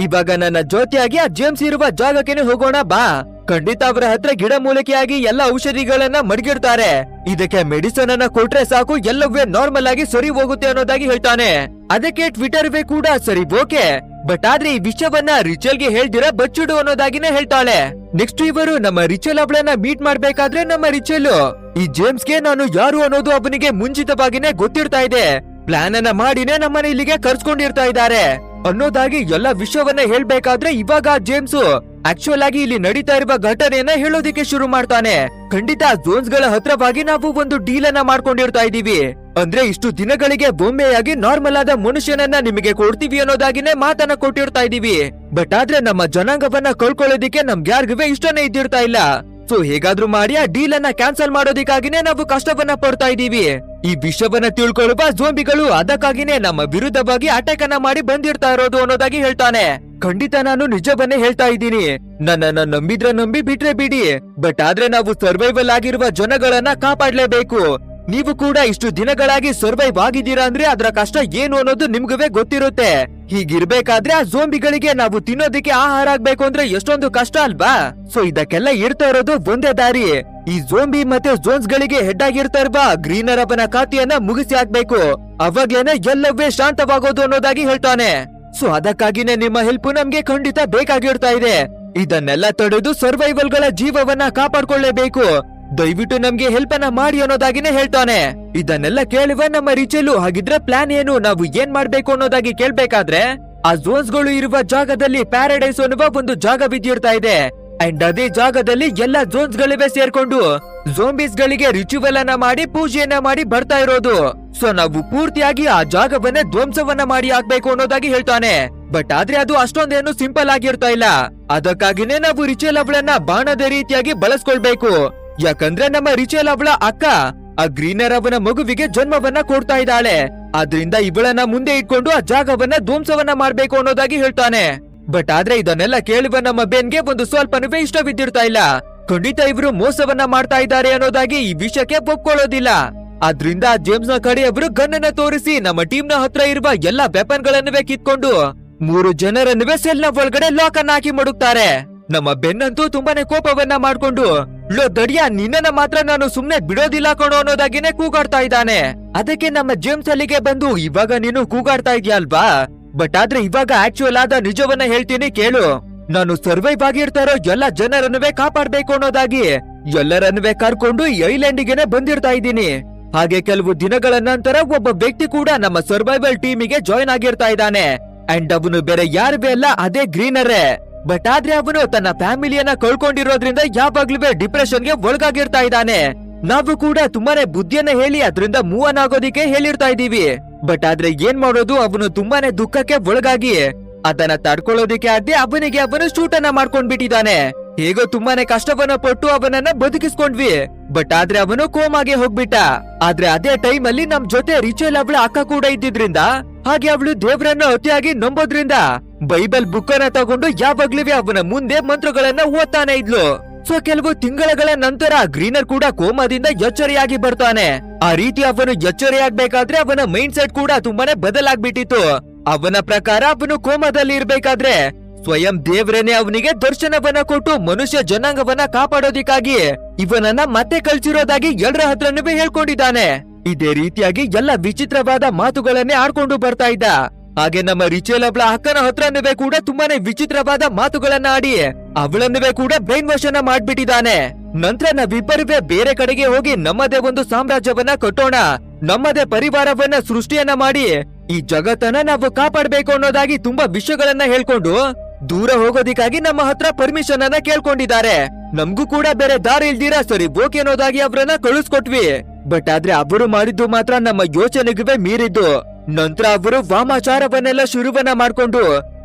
ಇವಾಗ ನನ್ನ ಜೊತೆಯಾಗಿ ಆ ಜೇಮ್ಸ್ ಇರುವ ಜಾಗಕ್ಕೆ ಹೋಗೋಣ, ಬಾ. ಖಂಡಿತ ಅವರ ಹತ್ರ ಗಿಡ ಮೂಲಿಕೆಯಾಗಿ ಎಲ್ಲ ಔಷಧಿಗಳನ್ನ ಮಡಗಿರ್ತಾರೆ. ಇದಕ್ಕೆ ಮೆಡಿಸನ್ ಅನ್ನ ಕೊಟ್ರೆ ಸಾಕು, ಎಲ್ಲವೇ ನಾರ್ಮಲ್ ಆಗಿ ಸರಿ ಹೋಗುತ್ತೆ ಅನ್ನೋದಾಗಿ ಹೇಳ್ತಾನೆ. ಅದಕ್ಕೆ ಟ್ವಿಟರ್ ವೇ ಕೂಡ ಸರಿ ಓಕೆ ಬಟ್ ಆದ್ರೆ ಈ ವಿಷಯವನ್ನ ರಿಚಲ್ಗೆ ಹೇಳ್ದಿರ ಬಚ್ಚಿಡು ಅನ್ನೋದಾಗಿನೇ ಹೇಳ್ತಾಳೆ. ನೆಕ್ಸ್ಟ್ ಇವರು ನಮ್ಮ ರಿಚಲ್ ಅವಳನ್ನ ಮೀಟ್ ಮಾಡ್ಬೇಕಾದ್ರೆ ನಮ್ಮ ರಿಚಲ್. ಈ ಜೇಮ್ಸ್ಗೆ ನಾನು ಯಾರು ಅನ್ನೋದು ಅವನಿಗೆ ಮುಂಚಿತವಾಗಿನೇ ಗೊತ್ತಿರ್ತಾ ಇದೆ. ಪ್ಲಾನ್ ಅನ್ನ ಮಾಡಿನೇ ನಮ್ಮನ್ನ ಇಲ್ಲಿಗೆ ಕರ್ಸ್ಕೊಂಡಿರ್ತಾ ಇದ್ದಾರೆ. ಅನ್ನೋದಾಗಿ ಎಲ್ಲ ವಿಷಯವನ್ನ ಹೇಳ್ಬೇಕಾದ್ರೆ ಇವಾಗ ಜೇಮ್ಸ್ ಆಕ್ಚುಯಲ್ ಆಗಿ ಇಲ್ಲಿ ನಡೀತಾ ಇರುವ ಘಟನೆಯನ್ನ ಹೇಳೋದಿಕ್ಕೆ ಶುರು ಮಾಡ್ತಾನೆ. ಖಂಡಿತ ಜೋನ್ಸ್ಗಳ ಹತ್ರವಾಗಿ ನಾವು ಒಂದು ಡೀಲ್ ಅನ್ನ ಮಾಡ್ಕೊಂಡಿರ್ತಾ ಇದೀವಿ ಅಂದ್ರೆ ಇಷ್ಟು ದಿನಗಳಿಗೆ ಬೊಂಬೆಯಾಗಿ ನಾರ್ಮಲ್ ಆದ ಮನುಷ್ಯನನ್ನ ನಿಮಗೆ ಕೊಡ್ತೀವಿ ಅನ್ನೋದಾಗಿನೇ ಮಾತನ್ನ ಕೊಟ್ಟಿರ್ತಾ ಇದೀವಿ. ಬಟ್ ಆದ್ರೆ ನಮ್ಮ ಜನಾಂಗವನ್ನ ಕಳ್ಕೊಳ್ಳೋದಿಕ್ಕೆ ನಮ್ಗೆ ಯಾರಿಗೂ ಇಷ್ಟನೇ ಇದ್ದಿರ್ತಾ ಇಲ್ಲ. ಸೊ ಹೇಗಾದ್ರೂ ಮಾಡಿ ಆ ಡೀಲ್ ಅನ್ನ ಕ್ಯಾನ್ಸಲ್ ಮಾಡೋದಿಕ್ಕಾಗಿನೇ ನಾವು ಕಷ್ಟವನ್ನ ಪಡ್ತಾ ಇದೀವಿ. ಈ ವಿಷಯವನ್ನ ತಿಳ್ಕೊಳ್ಳುವ ಜೋಂಬಿಗಳು ಅದಕ್ಕಾಗಿನೇ ನಮ್ಮ ವಿರುದ್ಧವಾಗಿ ಅಟ್ಯಾಕ್ ಅನ್ನ ಮಾಡಿ ಬಂದಿರ್ತಾ ಇರೋದು ಅನ್ನೋದಾಗಿ ಹೇಳ್ತಾನೆ. ಖಂಡಿತ ನಾನು ನಿಜವನ್ನೇ ಹೇಳ್ತಾ ಇದ್ದೀನಿ. ನನ್ನನ್ನ ನಂಬಿದ್ರ ನಂಬಿ ಬಿಟ್ರೆ ಬಿಡಿ. ಬಟ್ ಆದ್ರೆ ನಾವು ಸರ್ವೈವಲ್ ಆಗಿರುವ ಜನಗಳನ್ನ ಕಾಪಾಡ್ಲೇಬೇಕು. ನೀವು ಕೂಡ ಇಷ್ಟು ದಿನಗಳಾಗಿ ಸರ್ವೈವ್ ಆಗಿದ್ದೀರಾ ಅಂದ್ರೆ ಅದರ ಕಷ್ಟ ಏನು ಅನ್ನೋದು ನಿಮ್ಗವೇ ಗೊತ್ತಿರುತ್ತೆ. ಹೀಗಿರ್ಬೇಕಾದ್ರೆ ಆ ಜೋಂಬಿಗಳಿಗೆ ನಾವು ತಿನ್ನೋದಕ್ಕೆ ಆಹಾರ ಆಗ್ಬೇಕು ಅಂದ್ರೆ ಎಷ್ಟೊಂದು ಕಷ್ಟ ಅಲ್ವಾ? ಸೊ ಇದಕ್ಕೆಲ್ಲ ಇರ್ತಾ ಇರೋದು ಒಂದೇ ದಾರಿ. ಈ ಜೋಂಬಿ ಮತ್ತೆ ಜೋನ್ಸ್ ಗಳಿಗೆ ಹೆಡ್ ಆಗಿರ್ತಾ ಇರುವ ಗ್ರೀನರ್ ಅಪ್ಪನ ಖಾತೆಯನ್ನ ಮುಗಿಸಿ ಹಾಕ್ಬೇಕು. ಅವಾಗ್ಲೇನೆ ಎಲ್ಲವೇ ಶಾಂತವಾಗೋದು ಅನ್ನೋದಾಗಿ ಹೇಳ್ತಾನೆ. ಸೊ ಅದಕ್ಕಾಗಿನೇ ನಿಮ್ಮ ಹೆಲ್ಪ್ ನಮ್ಗೆ ಖಂಡಿತ ಬೇಕಾಗಿರ್ತಾ ಇದೆ. ಇದನ್ನೆಲ್ಲ ತಡೆದು ಸರ್ವೈವಲ್ಗಳ ಜೀವವನ್ನ ಕಾಪಾಡ್ಕೊಳ್ಳೇಬೇಕು. ದಯವಿಟ್ಟು ನಮ್ಗೆ ಹೆಲ್ಪ್ ಅನ್ನ ಮಾಡಿ ಅನ್ನೋದಾಗಿನೇ ಹೇಳ್ತಾನೆ. ಇದನ್ನೆಲ್ಲ ಕೇಳುವ ನಮ್ಮ ರಿಚಲು ಹಾಗಿದ್ರೆ ಪ್ಲಾನ್ ಏನು? ನಾವು ಏನ್ ಮಾಡ್ಬೇಕು ಅನ್ನೋದಾಗಿ ಕೇಳ್ಬೇಕಾದ್ರೆ, ಆ ಝೋನ್ಸ್ಗಳು ಇರುವ ಜಾಗದಲ್ಲಿ ಪ್ಯಾರಡೈಸ್ ಅನ್ನುವ ಒಂದು ಜಾಗ ಬಿದ್ದಿರ್ತಾ ಇದೆ. ಅಂಡ್ ಅದೇ ಜಾಗದಲ್ಲಿ ಎಲ್ಲಾ ಝೋನ್ಸ್ ಗಳಿವೆ ಸೇರ್ಕೊಂಡು ಝೋಂಬೀಸ್ ಗಳಿಗೆ ರಿಚುವಲ್ ಅನ್ನ ಮಾಡಿ, ಪೂಜೆಯನ್ನ ಮಾಡಿ ಬರ್ತಾ ಇರೋದು. ಸೊ ನಾವು ಪೂರ್ತಿಯಾಗಿ ಆ ಜಾಗವನ್ನ ಧ್ವಂಸವನ್ನ ಮಾಡಿ ಹಾಕ್ಬೇಕು ಅನ್ನೋದಾಗಿ ಹೇಳ್ತಾನೆ. ಬಟ್ ಆದ್ರೆ ಅದು ಅಷ್ಟೊಂದೇನು ಸಿಂಪಲ್ ಆಗಿರ್ತಾ ಇಲ್ಲ. ಅದಕ್ಕಾಗಿನೇ ನಾವು ರಿಚುವಲ್ ಅವಳನ್ನ ಬಾಣದ ರೀತಿಯಾಗಿ ಬಳಸ್ಕೊಳ್ಬೇಕು. ಯಾಕಂದ್ರೆ ನಮ್ಮ ರಿಚೆಲ್ ಅವಳ ಅಕ್ಕ, ಆ ಗ್ರೀನರ್ ಅವನ ಮಗುವಿಗೆ ಜನ್ಮವನ್ನ ಕೊಡ್ತಾ ಇದ್ದಾಳೆ. ಆದ್ರಿಂದ ಇವಳನ್ನ ಮುಂದೆ ಇಟ್ಕೊಂಡು ಆ ಜಾಗವನ್ನ ಧ್ವಂಸವನ್ನ ಮಾಡ್ಬೇಕು ಅನ್ನೋದಾಗಿ ಹೇಳ್ತಾನೆ. ಬಟ್ ಆದ್ರೆ ಇದನ್ನೆಲ್ಲ ಕೇಳುವ ನಮ್ಮ ಬೆನ್ಗೆ ಒಂದು ಸ್ವಲ್ಪನೂ ಇಷ್ಟವಿದ್ದಿರ್ತಾ ಇಲ್ಲ. ಖಂಡಿತ ಇವರು ಮೋಸವನ್ನ ಮಾಡ್ತಾ ಇದ್ದಾರೆ ಅನ್ನೋದಾಗಿ ಈ ವಿಷಯಕ್ಕೆ ಒಪ್ಕೊಳ್ಳೋದಿಲ್ಲ. ಅದ್ರಿಂದ ಜೇಮ್ಸ್ನ ಕಡೆಯವರು ಗನ್ನನ್ನ ತೋರಿಸಿ ನಮ್ಮ ಟೀಮ್ನ ಹತ್ರ ಇರುವ ಎಲ್ಲಾ ವೆಪನ್ ಗಳನ್ನುವೇ ಕಿತ್ಕೊಂಡು ಮೂರು ಜನರನ್ನುವೇ ಸೆಲ್ನ ಒಳಗಡೆ ಲಾಕ್ ಅನ್ನ ಹಾಕಿ ಮಡುಕ್ತಾರೆ ನಮ್ಮ ಬೆನ್ನಂತೂ ತುಂಬಾನೇ ಕೋಪವನ್ನ ಮಾಡ್ಕೊಂಡು, ಲೋ ದಡಿಯ, ನಿನ್ನನ್ನ ಮಾತ್ರ ನಾನು ಸುಮ್ನೆ ಬಿಡೋದಿಲ್ಲ ಕಣೋ ಅನ್ನೋದಾಗಿನೇ ಕೂಗಾಡ್ತಾ ಇದ್ದಾನೆ. ಅದಕ್ಕೆ ನಮ್ಮ ಜೇಮ್ಸ್ ಅಲ್ಲಿಗೆ ಬಂದು, ಇವಾಗ ನೀನು ಕೂಗಾಡ್ತಾ ಇದೆಯಲ್ವಾ ಬಟ್ ಆದ್ರೆ ಇವಾಗ ಆಕ್ಚುಯಲ್ ಆದ ನಿಜವನ್ನ ಹೇಳ್ತೀನಿ ಕೇಳು. ನಾನು ಸರ್ವೈವ್ ಆಗಿರ್ತಾ ಇರೋ ಎಲ್ಲ ಜನರನ್ನುವೇ ಕಾಪಾಡ್ಬೇಕು ಅನ್ನೋದಾಗಿ, ಎಲ್ಲರನ್ನುವೇ ಕರ್ಕೊಂಡು ಐಲ್ಯಾಂಡಿಗೆನೆ ಬಂದಿರ್ತಾ ಇದ್ದೀನಿ. ಹಾಗೆ ಕೆಲವು ದಿನಗಳ ನಂತರ ಒಬ್ಬ ವ್ಯಕ್ತಿ ಕೂಡ ನಮ್ಮ ಸರ್ವೈವಲ್ ಟೀಮಿಗೆ ಜಾಯ್ನ್ ಆಗಿರ್ತಾ ಇದ್ದಾನೆ. ಅಂಡ್ ಅವನು ಬೇರೆ ಯಾರು ಅಲ್ಲ, ಅದೇ ಗ್ರೀನರೇ ಬಟ್ ಆದ್ರೆ ಅವನು ತನ್ನ ಫ್ಯಾಮಿಲಿಯನ್ನ ಕಳ್ಕೊಂಡಿರೋದ್ರಿಂದ ಯಾವಾಗ್ಲೂ ಡಿಪ್ರೆಷನ್ಗೆ ಒಳಗಾಗಿರ್ತಾ ಇದ್ದಾನೆ. ನಾವು ಕೂಡ ತುಂಬಾನೇ ಬುದ್ಧಿಯನ್ನ ಹೇಳಿ ಅದರಿಂದ ಮೂವ್ ಆನ್ ಆಗೋದಿಕ್ಕೆ ಹೇಳಿರ್ತಾ ಇದೀವಿ ಬಟ್ ಆದ್ರೆ ಏನ್ ಮಾಡೋದು ಅವನು ತುಂಬಾನೇ ದುಃಖಕ್ಕೆ ಒಳಗಾಗಿ. ಅದನ್ನ ತಡ್ಕೊಳ್ಳೋದಿಕ್ಕೆ ಆದ್ದೇ ಅವನಿಗೆ ಅವನು ಶೂಟನ್ನ ಮಾಡ್ಕೊಂಡ್ ಬಿಟ್ಟಿದ್ದಾನೆ ಹೇಗೋ ತುಂಬಾನೇ ಕಷ್ಟವನ್ನ ಪಟ್ಟು ಅವನನ್ನ ಬದುಕಿಸ್ಕೊಂಡ್ವಿ. ಬಟ್ ಆದ್ರೆ ಅವನು ಕೋಮಾಗೆ ಹೋಗ್ಬಿಟ್ಟ. ಆದ್ರೆ ಅದೇ ಟೈಮ್ ಅಲ್ಲಿ ನಮ್ ಜೊತೆ ರಿಚಲ್ ಅವಳ ಅಕ್ಕ ಕೂಡ ಇದ್ದಿದ್ರಿಂದ, ಹಾಗೆ ಅವಳು ದೇವರನ್ನ ಅತಿಯಾಗಿ ನಂಬೋದ್ರಿಂದ. ಬೈಬಲ್ ಬುಕ್ ಅನ್ನ ತಗೊಂಡು ಯಾವಾಗ್ಲೂ ಅವನ ಮುಂದೆ ಮಂತ್ರಗಳನ್ನ ಓದ್ತಾನೆ ಇದ್ಲು. ಸೊ ಕೆಲವು ತಿಂಗಳುಗಳ ನಂತರ ಗ್ರೀನರ್ ಕೂಡ ಕೋಮಾದಿಂದ ಎಚ್ಚರಿಯಾಗಿ ಬರ್ತಾನೆ. ಆ ರೀತಿ ಅವನು ಎಚ್ಚರಿಯಾಗಬೇಕಾದ್ರೆ ಅವನ ಮೈಂಡ್ ಸೆಟ್ ಕೂಡ ತುಂಬಾನೇ ಬದಲಾಗ್ಬಿಟ್ಟಿತ್ತು. ಅವನ ಪ್ರಕಾರ ಅವನು ಕೋಮಾದಲ್ಲಿ ಇರ್ಬೇಕಾದ್ರೆ ಸ್ವಯಂ ದೇವರೇನೆ ಅವನಿಗೆ ದರ್ಶನವನ್ನ ಕೊಟ್ಟು ಮನುಷ್ಯ ಜನಾಂಗವನ್ನ ಕಾಪಾಡೋದಿಕ್ಕಾಗಿ ಇವನನ್ನ ಮತ್ತೆ ಕಳ್ಸಿರೋದಾಗಿ ಎಲ್ಲರ ಹತ್ರನೂ ಹೇಳ್ಕೊಂಡಿದ್ದಾನೆ. ಇದೇ ರೀತಿಯಾಗಿ ಎಲ್ಲ ವಿಚಿತ್ರವಾದ ಮಾತುಗಳನ್ನೇ ಆಡ್ಕೊಂಡು ಬರ್ತಾ ಇದ್ದ. ಹಾಗೆ ನಮ್ಮ ರಿಚೇಲ್ ಅವಳ ಅಕ್ಕನ ಹತ್ರನೂ ಕೂಡ ತುಂಬಾನೇ ವಿಚಿತ್ರವಾದ ಮಾತುಗಳನ್ನ ಆಡಿ ಅವಳನ್ನುವೆ ಕೂಡ ಬ್ರೈನ್ ವಾಶ್ ಅನ್ನ ಮಾಡ್ಬಿಟ್ಟಿದ್ದಾನೆ. ನಂತರ ಬೇರೆ ಕಡೆಗೆ ಹೋಗಿ ನಮ್ಮದೇ ಒಂದು ಸಾಮ್ರಾಜ್ಯವನ್ನ ಕಟ್ಟೋಣ, ನಮ್ಮದೇ ಪರಿವಾರವನ್ನ ಸೃಷ್ಟಿಯನ್ನ ಮಾಡಿ, ಈ ಜಗತ್ತನ್ನ ನಾವು ಕಾಪಾಡಬೇಕು ಅನ್ನೋದಾಗಿ ತುಂಬಾ ವಿಷಯಗಳನ್ನ ಹೇಳ್ಕೊಂಡು, ದೂರ ಹೋಗೋದಿಕ್ಕಾಗಿ ನಮ್ಮ ಹತ್ರ ಪರ್ಮಿಷನ್ ಅನ್ನ ಕೇಳ್ಕೊಂಡಿದ್ದಾರೆ. ನಮ್ಗೂ ಕೂಡ ಬೇರೆ ದಾರಿ ಇಲ್ದಿರಾ, ಸರಿ ಓಕೆ ಅನ್ನೋದಾಗಿ ಅವ್ರನ್ನ ಕಳಿಸ್ಕೊಟ್ವಿ. ಬಟ್ ಆದ್ರೆ ಅವರು ಮಾಡಿದ್ದು ಮಾತ್ರ ನಮ್ಮ ಯೋಚನೆಗೂ ಮೀರಿದ್ದು. ನಂತರ ಅವರು ವಾಮಾಚಾರವನ್ನೆಲ್ಲ ಶುರುವನ್ನ ಮಾಡ್ಕೊಂಡು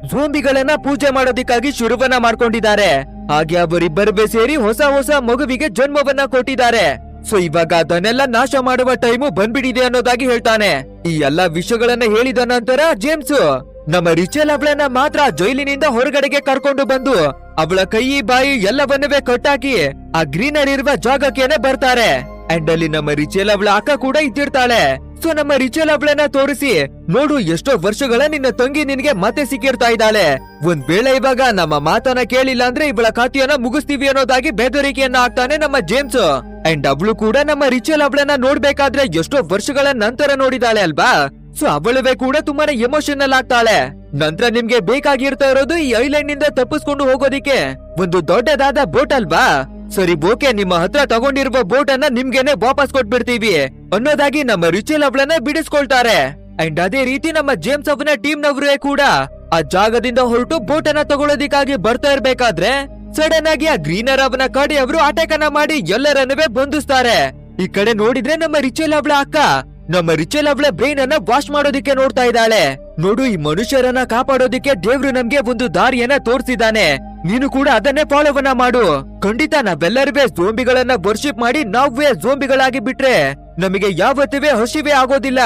ಝೋಂಬಿಗಳನ್ನ ಪೂಜೆ ಮಾಡೋದಿಕ್ಕಾಗಿ ಶುರುವನ್ನ ಮಾಡ್ಕೊಂಡಿದ್ದಾರೆ. ಹಾಗೆ ಅವರಿಬ್ಬರು ಸೇರಿ ಹೊಸ ಹೊಸ ಮಗುವಿಗೆ ಜನ್ಮವನ್ನ ಕೊಟ್ಟಿದ್ದಾರೆ. ಸೊ ಇವಾಗ ಅದನ್ನೆಲ್ಲ ನಾಶ ಮಾಡುವ ಟೈಮು ಬಂದ್ಬಿಟ್ಟಿದೆ ಅನ್ನೋದಾಗಿ ಹೇಳ್ತಾನೆ. ಈ ಎಲ್ಲಾ ವಿಷಯಗಳನ್ನ ಹೇಳಿದ ನಂತರ ಜೇಮ್ಸ್ ನಮ್ಮ ರಿಚಲ್ ಅವಳನ್ನ ಮಾತ್ರ ಜೈಲಿನಿಂದ ಹೊರಗಡೆಗೆ ಕರ್ಕೊಂಡು ಬಂದು ಅವಳ ಕೈ, ಬಾಯಿ ಎಲ್ಲವನ್ನವೇ ಕಟ್ಟಾಕಿ ಆ ಗ್ರೀನರ್ ಇರುವ ಜಾಗಕ್ಕೇನೆ ಬರ್ತಾರೆ. ಅಂಡ್ ಅಲ್ಲಿ ನಮ್ಮ ರಿಚೆಲ್ ಅವಳ ಅಕ್ಕ ಕೂಡ ಇದ್ದಿರ್ತಾಳೆ. ಸೊ ನಮ್ಮ ರಿಚಲ್ ಅವಳನ್ನ ತೋರಿಸಿ. ನೋಡು, ಎಷ್ಟೋ ವರ್ಷಗಳ ನಿನ್ನ ತಂಗಿ ನಿನ್ಗೆ ಮತ್ತೆ ಸಿಕ್ಕಿರ್ತಾ ಇದ್ದಾಳೆ. ಒಂದ್ ವೇಳೆ ಇವಾಗ ನಮ್ಮ ಮಾತನ್ನ ಕೇಳಿಲ್ಲ ಅಂದ್ರೆ ಇವಳ ಖಾತೆಯನ್ನ ಮುಗಿಸ್ತೀವಿ ಅನ್ನೋದಾಗಿ ಬೆದರಿಕೆಯನ್ನ ಹಾಕ್ತಾನೆ ನಮ್ಮ ಜೇಮ್ಸ್. ಅಂಡ್ ಅವಳು ಕೂಡ ನಮ್ಮ ರಿಚಲ್ ಅವಳನ್ನ ನೋಡ್ಬೇಕಾದ್ರೆ ಎಷ್ಟೋ ವರ್ಷಗಳ ನಂತರ ನೋಡಿದಾಳೆ ಅಲ್ವಾ? ಸೊ ಅವಳುವೆ ಕೂಡ ತುಂಬಾನೇ ಎಮೋಷನಲ್ ಆಗ್ತಾಳೆ. ನಂತರ ನಿಮ್ಗೆ ಬೇಕಾಗಿರ್ತಾ ಇರೋದು ಈ ಐಲ್ಯಾಂಡ್ನಿಂದ ತಪ್ಪಿಸ್ಕೊಂಡು ಹೋಗೋದಿಕ್ಕೆ. ಒಂದು ದೊಡ್ಡದಾದ ಬೋಟ್ ಅಲ್ವಾ? ಸರಿ ಬೋಕೆ ನಿಮ್ಮ ಹತ್ರ ತಗೊಂಡಿರುವ ಬೋಟ್ ಅನ್ನ ನಿಮ್ಗೆನೆ ವಾಪಸ್ ಕೊಟ್ಬಿಡ್ತೀವಿ. ಅನ್ನೋದಾಗಿ ನಮ್ಮ ರಿಚಲ್ ಅವಳನ್ನ ಬಿಡಿಸ್ಕೊಳ್ತಾರೆ. ಅಂಡ್ ಅದೇ ರೀತಿ ನಮ್ಮ ಜೇಮ್ಸ್ ಅವನ ಟೀಮ್ ನವರೇ ಕೂಡ. ಆ ಜಾಗದಿಂದ ಹೊರಟು ಬೋಟ್ ಅನ್ನ ತಗೊಳ್ಳೋದಿಕ್ಕಾಗಿ ಬರ್ತಾ ಇರ್ಬೇಕಾದ್ರೆ ಸಡನ್ ಆಗಿ ಆ ಗ್ರೀನರ್ ಅವನ ಕಡೆ ಅವರು ಅಟ್ಯಾಕ್ ಮಾಡಿ ಎಲ್ಲರನ್ನವೇ ಬಂಧಿಸ್ತಾರೆ. ಈ ಕಡೆ ನೋಡಿದ್ರೆ ನಮ್ಮ ರಿಚಲ್ ಅವಳ ಅಕ್ಕ ನಮ್ಮ ರಿಚಲ್ ಅವಳ ಬ್ರೈನ್ ಅನ್ನ ವಾಶ್ ಮಾಡೋದಿಕ್ಕೆ ನೋಡ್ತಾ ಇದ್ದಾಳೆ. ನೋಡು, ಈ ಮನುಷ್ಯರನ್ನ ಕಾಪಾಡೋದಿಕ್ಕೆ ದೇವ್ರು ನಮ್ಗೆ ಒಂದು ದಾರಿಯನ್ನ ತೋರಿಸಿದ್ದಾನೆ. ನೀನು ಕೂಡ ಅದನ್ನೇ ಫಾಲೋವನ್ನ ಮಾಡು. ಖಂಡಿತ ನಾವೆಲ್ಲರೂ ಜೋಂಬಿಗಳನ್ನ ವರ್ಷಿಪ್ ಮಾಡಿ ನಾವೇ ಜೋಂಬಿಗಳಾಗಿ ಬಿಟ್ರೆ ನಮಗೆ ಯಾವತ್ತಿವೆ ಹಸಿವೆ ಆಗೋದಿಲ್ಲ.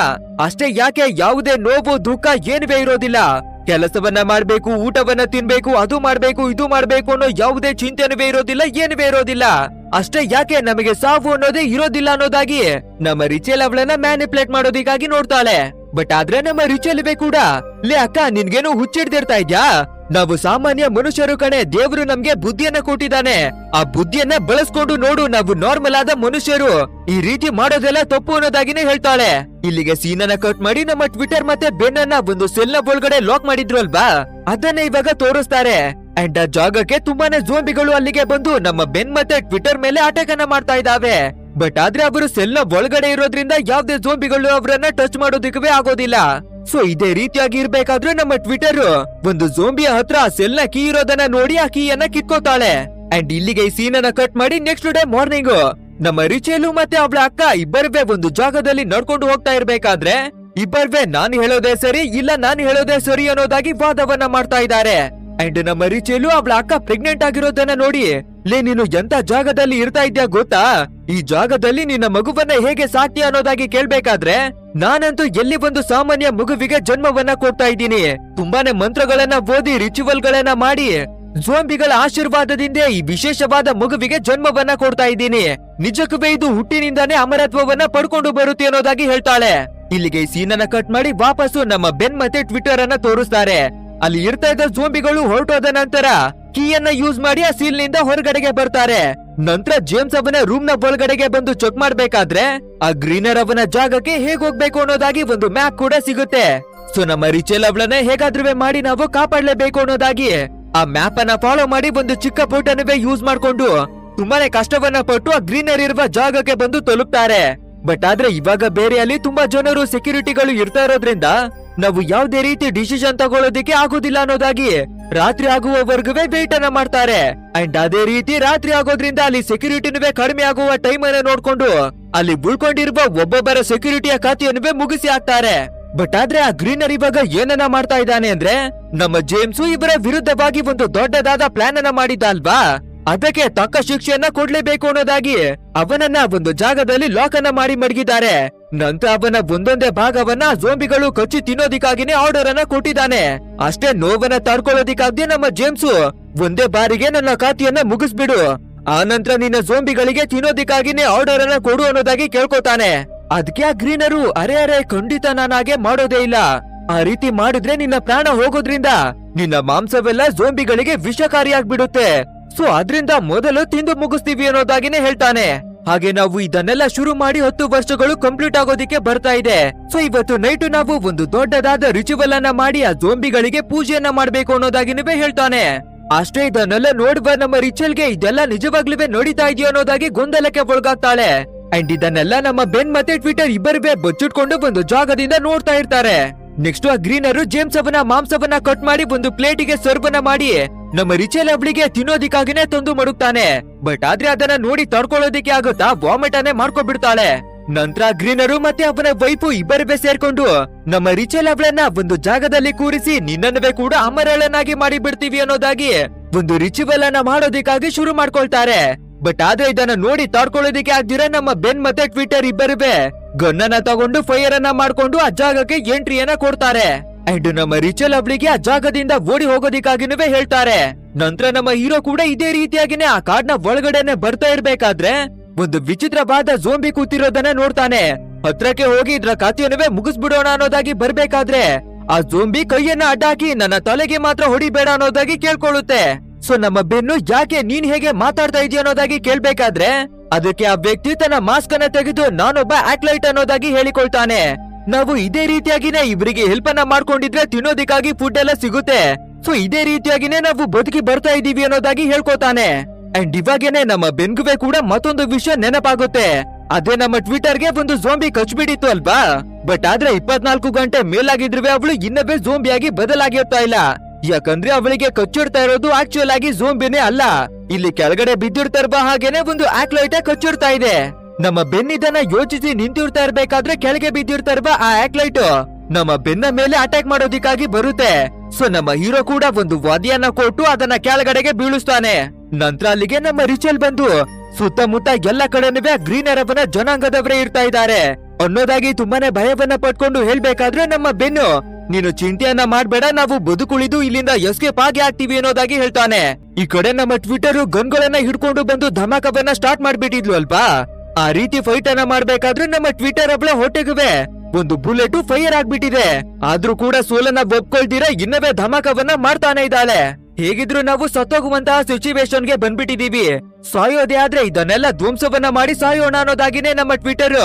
ಅಷ್ಟೇ ಯಾಕೆ ಯಾವುದೇ ನೋವು, ದುಃಖ ಏನುವೇ ಇರೋದಿಲ್ಲ. ಕೆಲಸವನ್ನ ಮಾಡ್ಬೇಕು, ಊಟವನ್ನ ತಿನ್ಬೇಕು, ಅದು ಮಾಡ್ಬೇಕು, ಇದು ಮಾಡ್ಬೇಕು ಅನ್ನೋ ಯಾವುದೇ ಚಿಂತನೆವೇ ಇರೋದಿಲ್ಲ ಏನುವೇ ಇರೋದಿಲ್ಲ. ಅಷ್ಟೇ ಯಾಕೆ ನಮಗೆ ಸಾವು ಅನ್ನೋದೇ ಇರೋದಿಲ್ಲ ಅನ್ನೋದಾಗಿ ನಮ್ಮ ರಿಚಲ್ ಅವಳನ್ನ ಮ್ಯಾನಿಪ್ಯುಲೇಟ್ ಮಾಡೋದಿಕ್ಕಾಗಿ ನೋಡ್ತಾಳೆ. ಬಟ್ ಆದ್ರೆ ನಮ್ಮ ರಿಚಲ್ವೇ ಕೂಡ, ಲೇ ಅಕ್ಕ, ನಿನ್ಗೇನು ಹುಚ್ಚಿಡ್ದಿರ್ತಾ ಇದ್ಯಾ? ನಾವು ಸಾಮಾನ್ಯ ಮನುಷ್ಯರು ಕಣೆ, ದೇವರು ನಮ್ಗೆ ಬುದ್ಧಿಯನ್ನ ಕೊಟ್ಟಿದ್ದಾನೆ. ಆ ಬುದ್ಧಿಯನ್ನ ಬಳಸ್ಕೊಂಡು ನೋಡು, ನಾವು ನಾರ್ಮಲ್ ಆದ ಮನುಷ್ಯರು. ಈ ರೀತಿ ಮಾಡೋದೆಲ್ಲ ತಪ್ಪು ಅನ್ನೋದಾಗಿನೇ ಹೇಳ್ತಾಳೆ. ಇಲ್ಲಿಗೆ ಸೀನನ್ನ ಕಟ್ ಮಾಡಿ ನಮ್ಮ ಟ್ವಿಟರ್ ಮತ್ತೆ ಬೆನ್ನನ್ನ ಒಂದು ಸೆಲ್ನ ಒಳಗಡೆ ಲಾಕ್ ಮಾಡಿದ್ರು ಅಲ್ವಾ ಅದನ್ನ ಇವಾಗ ತೋರಿಸ್ತಾರೆ. ಅಂಡ್ ಆ ಜಾಗಕ್ಕೆ ತುಂಬಾನೇ ಜೋಂಬಿಗಳು ಅಲ್ಲಿಗೆ ಬಂದು ನಮ್ಮ ಬೆನ್ ಮತ್ತೆ ಟ್ವಿಟರ್ ಮೇಲೆ ಅಟ್ಯಾಕ್ ಮಾಡ್ತಾ ಇದಾವೆ ಬಟ್ ಆದ್ರೆ ಅವರು ಸೆಲ್ನ ಒಳಗಡೆ ಇರೋದ್ರಿಂದ ಯಾವ್ದೇ ಜೋಂಬಿಗಳು ಅವರನ್ನ ಟಚ್ ಮಾಡೋದಕ್ಕೆ ಆಗೋದಿಲ್ಲ. ಸೊ ಇದೇ ರೀತಿಯಾಗಿ ಇರ್ಬೇಕಾದ್ರೆ ನಮ್ಮ ಟ್ವಿಟರ್ ಒಂದು ಝೋಂಬಿಯ ಹತ್ರ ಆ ಸೆಲ್ನ ಕೀ ಇರೋದನ್ನ ನೋಡಿ ಆ ಕೀಯನ್ನ ಕಿತ್ಕೋತಾಳೆ ಅಂಡ್ ಇಲ್ಲಿಗೆ ಈ ಸೀನ್ ಕಟ್ ಮಾಡಿ ನೆಕ್ಸ್ಟ್ ಡೇ ಮಾರ್ನಿಂಗ್ ನಮ್ಮ ರಿಚೇಲು ಮತ್ತೆ ಅವಳ ಅಕ್ಕ ಇಬ್ಬರ್ವೇ ಒಂದು ಜಾಗದಲ್ಲಿ ನಡ್ಕೊಂಡು ಹೋಗ್ತಾ ಇರ್ಬೇಕಾದ್ರೆ ಇಬ್ಬರ್ವೇ ನಾನು ಹೇಳೋದೇ ಸರಿ ಇಲ್ಲ ನಾನು ಹೇಳೋದೇ ಸರಿ ಅನ್ನೋದಾಗಿ ವಾದವನ್ನ ಮಾಡ್ತಾ ಇದ್ದಾರೆ. ಅಂಡ್ ನಮ್ಮ ರಿಚೇಲು ಅವಳ ಅಕ್ಕ ಪ್ರೆಗ್ನೆಂಟ್ ಆಗಿರೋದನ್ನ ನೋಡಿ ಲೇ, ನೀನು ಎಂತ ಜಾಗದಲ್ಲಿ ಇರ್ತಾ ಇದ್ಯಾ ಗೊತ್ತಾ? ಈ ಜಾಗದಲ್ಲಿ ನಿನ್ನ ಮಗುವನ್ನ ಹೇಗೆ ಸಾಕ್ತಿ ಅನ್ನೋದಾಗಿ ಕೇಳ್ಬೇಕಾದ್ರೆ, ನಾನಂತೂ ಎಲ್ಲಿ ಒಂದು ಸಾಮಾನ್ಯ ಮಗುವಿಗೆ ಜನ್ಮವನ್ನ ಕೊಡ್ತಾ ಇದ್ದೀನಿ. ತುಂಬಾನೇ ಮಂತ್ರಗಳನ್ನ ಓದಿ ರಿಚುವಲ್ ಗಳನ್ನ ಮಾಡಿ ಜೋಂಬಿಗಳ ಆಶೀರ್ವಾದದಿಂದ ಈ ವಿಶೇಷವಾದ ಮಗುವಿಗೆ ಜನ್ಮವನ್ನ ಕೊಡ್ತಾ ಇದ್ದೀನಿ. ನಿಜಕ್ಕೂ ಇದು ಹುಟ್ಟಿನಿಂದಾನೇ ಅಮರತ್ವವನ್ನ ಪಡ್ಕೊಂಡು ಬರುತ್ತೆ ಅನ್ನೋದಾಗಿ ಹೇಳ್ತಾಳೆ. ಇಲ್ಲಿಗೆ ಸೀನನ್ನ ಕಟ್ ಮಾಡಿ ವಾಪಸ್ಸು ನಮ್ಮ ಬೆನ್ ಮತ್ತೆ ಟ್ವಿಟರ್ ಅನ್ನ ತೋರಿಸ್ತಾರೆ. ಅಲ್ಲಿ ಇರ್ತಾ ಇದ್ದ ಜೋಂಬಿಗಳು ಹೊರಟೋದ ನಂತರ ಕೀಯನ್ನ ಯೂಸ್ ಮಾಡಿ ಆ ಸೀಲ್ನಿಂದ ಹೊರಗಡೆಗೆ ಬರ್ತಾರೆ. ನಂತರ ಜೇಮ್ಸ್ ಅವನ ರೂಮ್ನ ಒಳಗಡೆಗೆ ಬಂದು ಚೆಕ್ ಮಾಡ್ಬೇಕಾದ್ರೆ ಆ ಗ್ರೀನರ್ ಅವನ ಜಾಗಕ್ಕೆ ಹೇಗ್ ಹೋಗ್ಬೇಕು ಅನ್ನೋದಾಗಿ ಒಂದು ಮ್ಯಾಪ್ ಕೂಡ ಸಿಗುತ್ತೆ. ಸೊ ನಮ್ಮ ರಿಚೆಲ್ ಅವಳನ್ನ ಹೇಗಾದ್ರೂ ಮಾಡಿ ನಾವು ಕಾಪಾಡ್ಲೇಬೇಕು ಅನ್ನೋದಾಗಿ ಆ ಮ್ಯಾಪ್ ಅನ್ನ ಫಾಲೋ ಮಾಡಿ ಒಂದು ಚಿಕ್ಕ ಬೋಟ್ ಅನ್ನವೇ ಯೂಸ್ ಮಾಡ್ಕೊಂಡು ತುಂಬಾನೇ ಕಷ್ಟವನ್ನ ಪಟ್ಟು ಆ ಗ್ರೀನರ್ ಇರುವ ಜಾಗಕ್ಕೆ ಬಂದು ತಲುಪ್ತಾರೆ. ಬಟ್ ಆದ್ರೆ ಇವಾಗ ಬೇರೆ ಅಲ್ಲಿ ತುಂಬಾ ಜನರು ಸೆಕ್ಯೂರಿಟಿಗಳು ಇರ್ತಾ ಇರೋದ್ರಿಂದ ನಾವು ಯಾವುದೇ ರೀತಿ ಡಿಸಿಷನ್ ತಗೊಳ್ಳೋದಿಕ್ಕೆ ಆಗೋದಿಲ್ಲ ಅನ್ನೋದಾಗಿ ರಾತ್ರಿ ಆಗುವವರೆಗೂ ವೇಟ್ ಮಾಡ್ತಾರೆ. ಅಂಡ್ ಅದೇ ರೀತಿ ರಾತ್ರಿ ಆಗೋದ್ರಿಂದ ಅಲ್ಲಿ ಸೆಕ್ಯೂರಿಟಿನುವೆ ಕಡಿಮೆ ಆಗುವ ಟೈಮ್ ಅನ್ನ ನೋಡ್ಕೊಂಡು ಅಲ್ಲಿ ಉಳ್ಕೊಂಡಿರುವ ಒಬ್ಬೊಬ್ಬರ ಸೆಕ್ಯೂರಿಟಿಯ ಖಾತೆಯನ್ನುವೇ ಮುಗಿಸಿ ಹಾಕ್ತಾರೆ. ಬಟ್ ಆದ್ರೆ ಆ ಗ್ರೀನರಿ ಭಾಗ ಏನನ್ನ ಮಾಡ್ತಾ ಇದ್ದಾನೆ ಅಂದ್ರೆ ನಮ್ಮ ಜೇಮ್ಸ್ ಇವರ ವಿರುದ್ಧವಾಗಿ ಒಂದು ದೊಡ್ಡದಾದ ಪ್ಲಾನ್ ಅನ್ನ ಮಾಡಿದ್ದ ಅಲ್ವಾ? ಅದಕ್ಕೆ ತಕ್ಕ ಶಿಕ್ಷೆಯನ್ನ ಕೊಡ್ಲೇಬೇಕು ಅನ್ನೋದಾಗಿ ಅವನನ್ನ ಒಂದು ಜಾಗದಲ್ಲಿ ಲಾಕ್ ಅನ್ನ ಮಾಡಿ ಮಡಗಿದ್ದಾರೆ. ನಂತರ ಅವನ ಒಂದೊಂದೇ ಭಾಗವನ್ನ ಜೋಂಬಿಗಳು ಕಚ್ಚಿ ತಿನ್ನೋದಿಕ್ಕಾಗಿನೇ ಆರ್ಡರ್ ಅನ್ನ ಕೊಟ್ಟಿದ್ದಾನೆ. ಅಷ್ಟೇ ನೋವನ್ನ ತಡ್ಕೊಳ್ಳೋದಿಕ್ಕಾಗ್ದೇ ನಮ್ಮ ಜೇಮ್ಸು ಒಂದೇ ಬಾರಿಗೆ ನನ್ನ ಖಾತೆಯನ್ನ ಮುಗಿಸ್ಬಿಡು. ಆ ನಂತರ ನಿನ್ನ ಜೋಂಬಿಗಳಿಗೆ ತಿನ್ನೋದಿಕ್ಕಾಗಿನೇ ಆರ್ಡರ್ ಅನ್ನ ಕೊಡು ಅನ್ನೋದಾಗಿ ಕೇಳ್ಕೊತಾನೆ. ಅದಕ್ಕೆ ಆ ಗ್ರೀನರು, ಅರೆ ಅರೆ, ಖಂಡಿತ ನಾನಾಗೆ ಮಾಡೋದೇ ಇಲ್ಲ. ಆ ರೀತಿ ಮಾಡಿದ್ರೆ ನಿನ್ನ ಪ್ರಾಣ ಹೋಗೋದ್ರಿಂದ ನಿನ್ನ ಮಾಂಸವೆಲ್ಲ ಜೋಂಬಿಗಳಿಗೆ ವಿಷಕಾರಿಯಾಗ್ಬಿಡುತ್ತೆ. ಸೊ ಅದ್ರಿಂದ ಮೊದಲು ತಿಂದು ಮುಗಿಸ್ತೀವಿ ಅನ್ನೋದಾಗಿನೇ ಹೇಳ್ತಾನೆ. ಹಾಗೆ ನಾವು ಇದನ್ನೆಲ್ಲ ಶುರು ಮಾಡಿ ಹತ್ತು ವರ್ಷಗಳು ಕಂಪ್ಲೀಟ್ ಆಗೋದಿಕ್ಕೆ ಬರ್ತಾ ಇದೆ. ಸೊ ಇವತ್ತು ನೈಟ್ ನಾವು ಒಂದು ದೊಡ್ಡದಾದ ರಿಚುವಲ್ ಅನ್ನ ಮಾಡಿ ಆ ಜೋಂಬಿಗಳಿಗೆ ಪೂಜೆಯನ್ನ ಮಾಡ್ಬೇಕು ಅನ್ನೋದಾಗಿನವೇ ಹೇಳ್ತಾನೆ. ಅಷ್ಟೇ ಇದನ್ನೆಲ್ಲ ನೋಡುವ ನಮ್ಮ ರಿಚಲ್ಗೆ ಇದೆಲ್ಲ ನಿಜವಾಗ್ಲೂ ನೋಡಿತಾ ಇದೆಯೋ ಅನ್ನೋದಾಗಿ ಗೊಂದಲಕ್ಕೆ ಒಳಗಾಗ್ತಾಳೆ. ಅಂಡ್ ಇದನ್ನೆಲ್ಲ ನಮ್ಮ ಬೆನ್ ಮತ್ತೆ ಟ್ವಿಟರ್ ಇಬ್ಬರಿಗೆ ಬಚ್ಚಿಟ್ಕೊಂಡು ಒಂದು ಜಾಗದಿಂದ ನೋಡ್ತಾ ಇರ್ತಾರೆ. ನೆಕ್ಸ್ಟ್ ಆ ಗ್ರೀನರ್ ಜೇಮ್ಸ್ ಅವನ ಮಾಂಸವನ್ನ ಕಟ್ ಮಾಡಿ ಒಂದು ಪ್ಲೇಟಿಗೆ ಸರ್ವನ್ನ ಮಾಡಿ. ನಮ್ಮ ರಿಚೆಲ್ ಅವಳಿಗೆ ತಿನ್ನೋದಿಕ್ಕಾಗಿನೇ ತಂದು ಮಡುಕ್ತಾನೆ ಬಟ್ ಆದ್ರೆ ಅದನ್ನ ನೋಡಿ ತಡ್ಕೊಳ್ಳೋದಿಕ್ಕೆ ಆಗುತ್ತಾ? ವಾಮಿಟ್ ಅನ್ನೇ ಮಾಡ್ಕೊಬಿಡ್ತಾಳೆ. ನಂತರ ಗ್ರೀನರು ಮತ್ತೆ ಅವನ ವೈಫು ಇಬ್ಬರೇ ಸೇರ್ಕೊಂಡು ನಮ್ಮ ರಿಚಲ್ ಅವಳನ್ನ ಒಂದು ಜಾಗದಲ್ಲಿ ಕೂರಿಸಿ ನಿನ್ನನ್ನವೇ ಕೂಡ ಅಮರಳನ್ನಾಗಿ ಮಾಡಿ ಬಿಡ್ತೀವಿ ಅನ್ನೋದಾಗಿ ಒಂದು ರಿಚುವಲ್ ಅನ್ನ ಮಾಡೋದಿಕ್ಕಾಗಿ ಶುರು ಮಾಡ್ಕೊಳ್ತಾರೆ. ಬಟ್ ಆದ್ರೆ ಇದನ್ನ ನೋಡಿ ತಡ್ಕೊಳ್ಳೋದಿಕ್ಕೆ ಆಗ್ದಿರ ನಮ್ಮ ಬೆನ್ ಮತ್ತೆ ಟ್ವಿಟರ್ ಇಬ್ಬರುವೆ ಗನ್ನನ್ನ ತಗೊಂಡು ಫೈರ್ ಅನ್ನ ಮಾಡ್ಕೊಂಡು ಆ ಜಾಗಕ್ಕೆ ಎಂಟ್ರಿಯನ್ನ ಕೊಡ್ತಾರೆ. ಅಂಡ್ ನಮ್ಮ ರಿಚಲ್ ಅವಳಿಗೆ ಆ ಜಾಗದಿಂದ ಓಡಿ ಹೋಗೋದಿಕ್ಕಾಗಿನೂ ಹೇಳ್ತಾರೆ. ನಂತರ ನಮ್ಮ ಹೀರೋ ಕೂಡ ಇದೇ ರೀತಿಯಾಗಿನೇ ಆ ಕಾಡ್ನ ಒಳಗಡೆನೆ ಬರ್ತಾ ಇರ್ಬೇಕಾದ್ರೆ ಒಂದು ವಿಚಿತ್ರವಾದ ಜೋಂಬಿ ಕೂತಿರೋದನ್ನ ನೋಡ್ತಾನೆ. ಹತ್ರಕ್ಕೆ ಹೋಗಿ ಇದ್ರ ಖಾತೆಯನ್ನುವೆ ಮುಗಿಸ್ಬಿಡೋಣ ಅನ್ನೋದಾಗಿ ಬರ್ಬೇಕಾದ್ರೆ ಆ ಜೋಂಬಿ ಕೈಯನ್ನ ಅಡ್ಡಾಕಿ ನನ್ನ ತಲೆಗೆ ಮಾತ್ರ ಹೊಡಿಬೇಡ ಅನ್ನೋದಾಗಿ ಕೇಳ್ಕೊಳ್ಳುತ್ತೆ. ಸೊ ನಮ್ಮ ಬೆನ್ನು ಯಾಕೆ ನೀನ್ ಹೇಗೆ ಮಾತಾಡ್ತಾ ಇದೀಯ ಅನ್ನೋದಾಗಿ ಕೇಳ್ಬೇಕಾದ್ರೆ ಅದಕ್ಕೆ ಆ ವ್ಯಕ್ತಿ ತನ್ನ ಮಾಸ್ಕ್ ಅನ್ನ ತೆಗೆದು ನಾನೊಬ್ಬ ಆಕ್ಲೈಟ್ ಅನ್ನೋದಾಗಿ ಹೇಳಿಕೊಳ್ತಾನೆ. ನಾವು ಇದೇ ರೀತಿಯಾಗಿನೇ ಇವರಿಗೆ ಹೆಲ್ಪ್ ಅನ್ನ ಮಾಡ್ಕೊಂಡಿದ್ರೆ ತಿನ್ನೋದಿಕ್ಕಾಗಿ ಫುಡ್ ಎಲ್ಲ ಸಿಗುತ್ತೆ. ಸೊ ಇದೇ ರೀತಿಯಾಗಿನೇ ನಾವು ಬದುಕಿ ಬರ್ತಾ ಇದೀವಿ ಅನ್ನೋದಾಗಿ ಹೇಳ್ಕೊತಾನೆ. ಅಂಡ್ ಇವಾಗೇನೆ ನಮ್ಮ ಬೆನ್ಗುವೆ ಕೂಡ ಮತ್ತೊಂದು ವಿಷಯ ನೆನಪಾಗುತ್ತೆ. ಅದೇ ನಮ್ಮ ಟ್ವಿಟರ್ಗೆ ಒಂದು ಜೋಂಬಿ ಕಚ್ಬಿಡಿತ್ತು ಅಲ್ವಾ? ಬಟ್ ಆದ್ರೆ ಇಪ್ಪತ್ನಾಲ್ಕು ಗಂಟೆ ಮೇಲಾಗಿದ್ರು ಅವಳು ಇನ್ನವೇ ಜೋಂಬಿಯಾಗಿ ಬದಲಾಗಿರ್ತಾ ಇಲ್ಲ. ಯಾಕಂದ್ರೆ ಅವಳಿಗೆ ಕಚ್ಚಿಡ್ತಾ ಇರೋದು ಆಕ್ಚುಯಲ್ ಆಗಿ ಜೋಂಬಿನೇ ಅಲ್ಲ. ಇಲ್ಲಿ ಕೆಳಗಡೆ ಬಿದ್ದಿರ್ತಾ ಇರುವ ಹಾಗೇನೆ ಒಂದು ಆಕ್ಲೈಟ ಕಚ್ಚಿಡ್ತಾ ಇದೆ. ನಮ್ಮ ಬೆನ್ನಿದನ್ನ ಯೋಚಿಸಿ ನಿಂತಿರ್ತಾ ಇರ್ಬೇಕಾದ್ರೆ ಕೆಳಗೆ ಬಿದ್ದಿರ್ತಾ ಆ ಆಕ್ಲೈಟ್ ನಮ್ಮ ಬೆನ್ನ ಮೇಲೆ ಅಟ್ಯಾಕ್ ಮಾಡೋದಿಕ್ಕಾಗಿ ಬರುತ್ತೆ. ಸೊ ನಮ್ಮ ಹೀರೋ ಕೂಡ ಒಂದು ವಾದಿಯನ್ನ ಕೊಟ್ಟು ಅದನ್ನ ಕೆಳಗಡೆಗೆ ಬೀಳಿಸ್ತಾನೆ. ನಂತರ ಅಲ್ಲಿಗೆ ನಮ್ಮ ರಿಚಲ್ ಬಂದು ಸುತ್ತಮುತ್ತ ಎಲ್ಲ ಕಡೆನೂ ಗ್ರೀನ್ ಅವನ ಜನಾಂಗದವರೇ ಇರ್ತಾ ಇದ್ದಾರೆ. ಅನ್ನೋದಾಗಿ ತುಂಬಾನೇ ಭಯವನ್ನ ಪಟ್ಕೊಂಡು ಹೇಳ್ಬೇಕಾದ್ರೆ ನಮ್ಮ ಬೆನ್ನು. ನೀನು ಚಿಂತೆಯನ್ನ ಮಾಡ್ಬೇಡ, ನಾವು ಬದುಕುಳಿದು ಇಲ್ಲಿಂದ ಎಸ್ಕೇಪ್ ಆಗಿ ಆಗ್ತೀವಿ ಅನ್ನೋದಾಗಿ ಹೇಳ್ತಾನೆ. ಈ ಕಡೆ ನಮ್ಮ ಟ್ವಿಟರ್ ಗನ್ಗಳನ್ನ ಹಿಡ್ಕೊಂಡು ಬಂದು ಧಮಾಕವನ್ನ ಸ್ಟಾರ್ಟ್ ಮಾಡ್ಬಿಟ್ಟಿದ್ಲು ಅಲ್ವಾ? ಆ ರೀತಿ ಫೈಟ್ ಅನ್ನ ಮಾಡ್ಬೇಕಾದ್ರೆ ನಮ್ಮ ಟ್ವಿಟರ್ ಅಬ್ಳ ಹೊಟ್ಟೆಗುವೆ. ಒಂದು ಬುಲೆಟ್ ಫೈರ್ ಆಗ್ಬಿಟ್ಟಿದೆ. ಆದ್ರೂ ಕೂಡ ಸೋಲನ್ನ ಒಪ್ಕೊಳ್ದಿರ ಇನ್ನವೇ ಧಮಾಕವನ್ನ ಮಾಡ್ತಾನೆ ಇದ್ದಾಳೆ. ಹೇಗಿದ್ರು ನಾವು ಸತ್ತೋಗುವಂತಹ ಸಿಚುವೇಶನ್ಗೆ ಬಂದ್ಬಿಟ್ಟಿದೀವಿ ಸಾಯೋದೇ ಆದ್ರೆ ಇದನ್ನೆಲ್ಲ ಧ್ವಂಸವನ್ನ ಮಾಡಿ ಸಾಯೋಣ ಅನ್ನೋದಾಗಿನೇ ನಮ್ಮ ಟ್ವಿಟರ್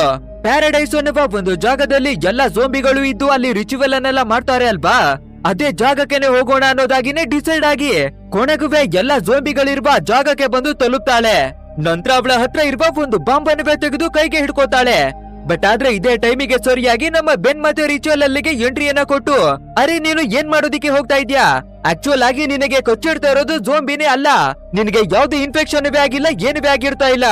ಪ್ಯಾರಡೈಸ್ ಅನ್ನುವ ಒಂದು ಜಾಗದಲ್ಲಿ ಎಲ್ಲ ಜೋಂಬಿಗಳು ಇದ್ದು ಅಲ್ಲಿ ರಿಚುವಲ್ ಅನ್ನೆಲ್ಲ ಮಾಡ್ತಾರೆ ಅಲ್ವಾ? ಅದೇ ಜಾಗಕ್ಕೆನೆ ಹೋಗೋಣ ಅನ್ನೋದಾಗಿನೇ ಡಿಸೈಡ್ ಆಗಿ ಕೊನೆಗುವೆ ಎಲ್ಲ ಜೋಂಬಿಗಳಿರುವ ಜಾಗಕ್ಕೆ ಬಂದು ತಲುಪ್ತಾಳೆ. ನಂತರ ಅವಳ ಹತ್ರ ಇರುವ ಒಂದು ಬಾಂಬನ್ನುವೆ ತೆಗೆದು ಕೈಗೆ ಹಿಡ್ಕೋತಾಳೆ ಬಟ್ ಆದ್ರೆ ಇದೇ ಟೈಮಿಗೆ ಸರಿಯಾಗಿ ನಮ್ಮ ಬೆನ್ ಮತ್ತೆ ರಿಚುವಲ್ ಅಲ್ಲಿಗೆ ಎಂಟ್ರಿಯನ್ನ ಕೊಟ್ಟು, ಅರೆ, ನೀನು ಏನ್ ಮಾಡೋದಿಕ್ಕೆ ಹೋಗ್ತಾ ಇದ್ಯಾ? ಆಕ್ಚುಯಲ್ ಆಗಿ ನಿನಗೆ ಕೊಚ್ಚಿಡ್ತಾ ಇರೋದು ಜೋಂಬಿನೇ ಅಲ್ಲ. ನಿನಗೆ ಯಾವ್ದು ಇನ್ಫೆಕ್ಷನ್ ಆಗಿಲ್ಲ ಏನು ಆಗಿರ್ತಾ ಇಲ್ಲ.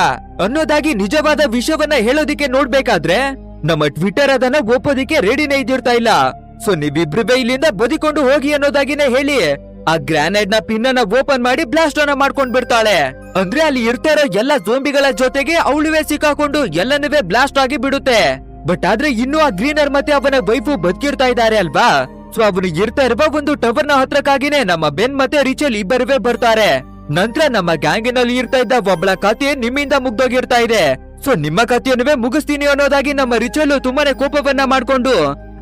ಅನ್ನೋದಾಗಿ ನಿಜವಾದ ವಿಷಯವನ್ನ ಹೇಳೋದಿಕ್ಕೆ ನೋಡ್ಬೇಕಾದ್ರೆ, ನಮ್ಮ ಟ್ವಿಟರ್ ಅದನ್ನ ಒಪ್ಪೋದಿಕ್ಕೆ ರೆಡಿನೇ ಇದ್ದಿರ್ತಾ ಇಲ್ಲ. ಸೊ ನೀವಿಬ್ರು ಇಲ್ಲಿಂದ ಬದಿಕೊಂಡು ಹೋಗಿ ಅನ್ನೋದಾಗಿನೇ ಹೇಳಿ, ಆ ಗ್ರಾನೈಡ್ನ ಪಿನ್ ಅನ್ನ ಓಪನ್ ಮಾಡಿ ಬ್ಲಾಸ್ಟ್ ಅನ್ನ ಮಾಡ್ಕೊಂಡ್ ಬಿಡ್ತಾಳೆ ಅಂದ್ರೆ ಅಲ್ಲಿ ಇರ್ತಾ ಇರೋ ಎಲ್ಲ ಜೋಂಬಿಗಳ ಜೊತೆಗೆ ಅವಳುವೆ ಸಿಕ್ಕಾಕೊಂಡು ಎಲ್ಲನವೇ ಬ್ಲಾಸ್ಟ್ ಆಗಿ ಬಿಡುತ್ತೆ. ಬಟ್ ಆದ್ರೆ ಇನ್ನು ಆ ಗ್ರೀನರ್ ಮತ್ತೆ ಅವನ ವೈಫು ಬದುಕಿರ್ತಾ ಇದ್ದಾರೆ ಅಲ್ವಾ? ಸೊ ಅವನು ಇರ್ತಾ ಇರುವ ಒಂದು ಟವರ್ನ ಹತ್ರಕ್ಕಾಗಿನೇ ನಮ್ಮ ಬೆನ್ ಮತ್ತೆ ರಿಚಲ್ ಇಬ್ಬರವೇ ಬರ್ತಾರೆ. ನಂತರ ನಮ್ಮ ಗ್ಯಾಂಗಿನಲ್ಲಿ ಇರ್ತಾ ಇದ್ದ ಒಬ್ಬಳ ಕಥೆ ನಿಮ್ಮಿಂದ ಮುಗ್ದೋಗಿರ್ತಾ ಇದೆ. ಸೊ ನಿಮ್ಮ ಕಥೆಯನ್ನುವೆ ಮುಗಿಸ್ತೀನಿ ಅನ್ನೋದಾಗಿ ನಮ್ಮ ರಿಚಲ್ ತುಂಬಾನೇ ಕೋಪವನ್ನ ಮಾಡ್ಕೊಂಡು.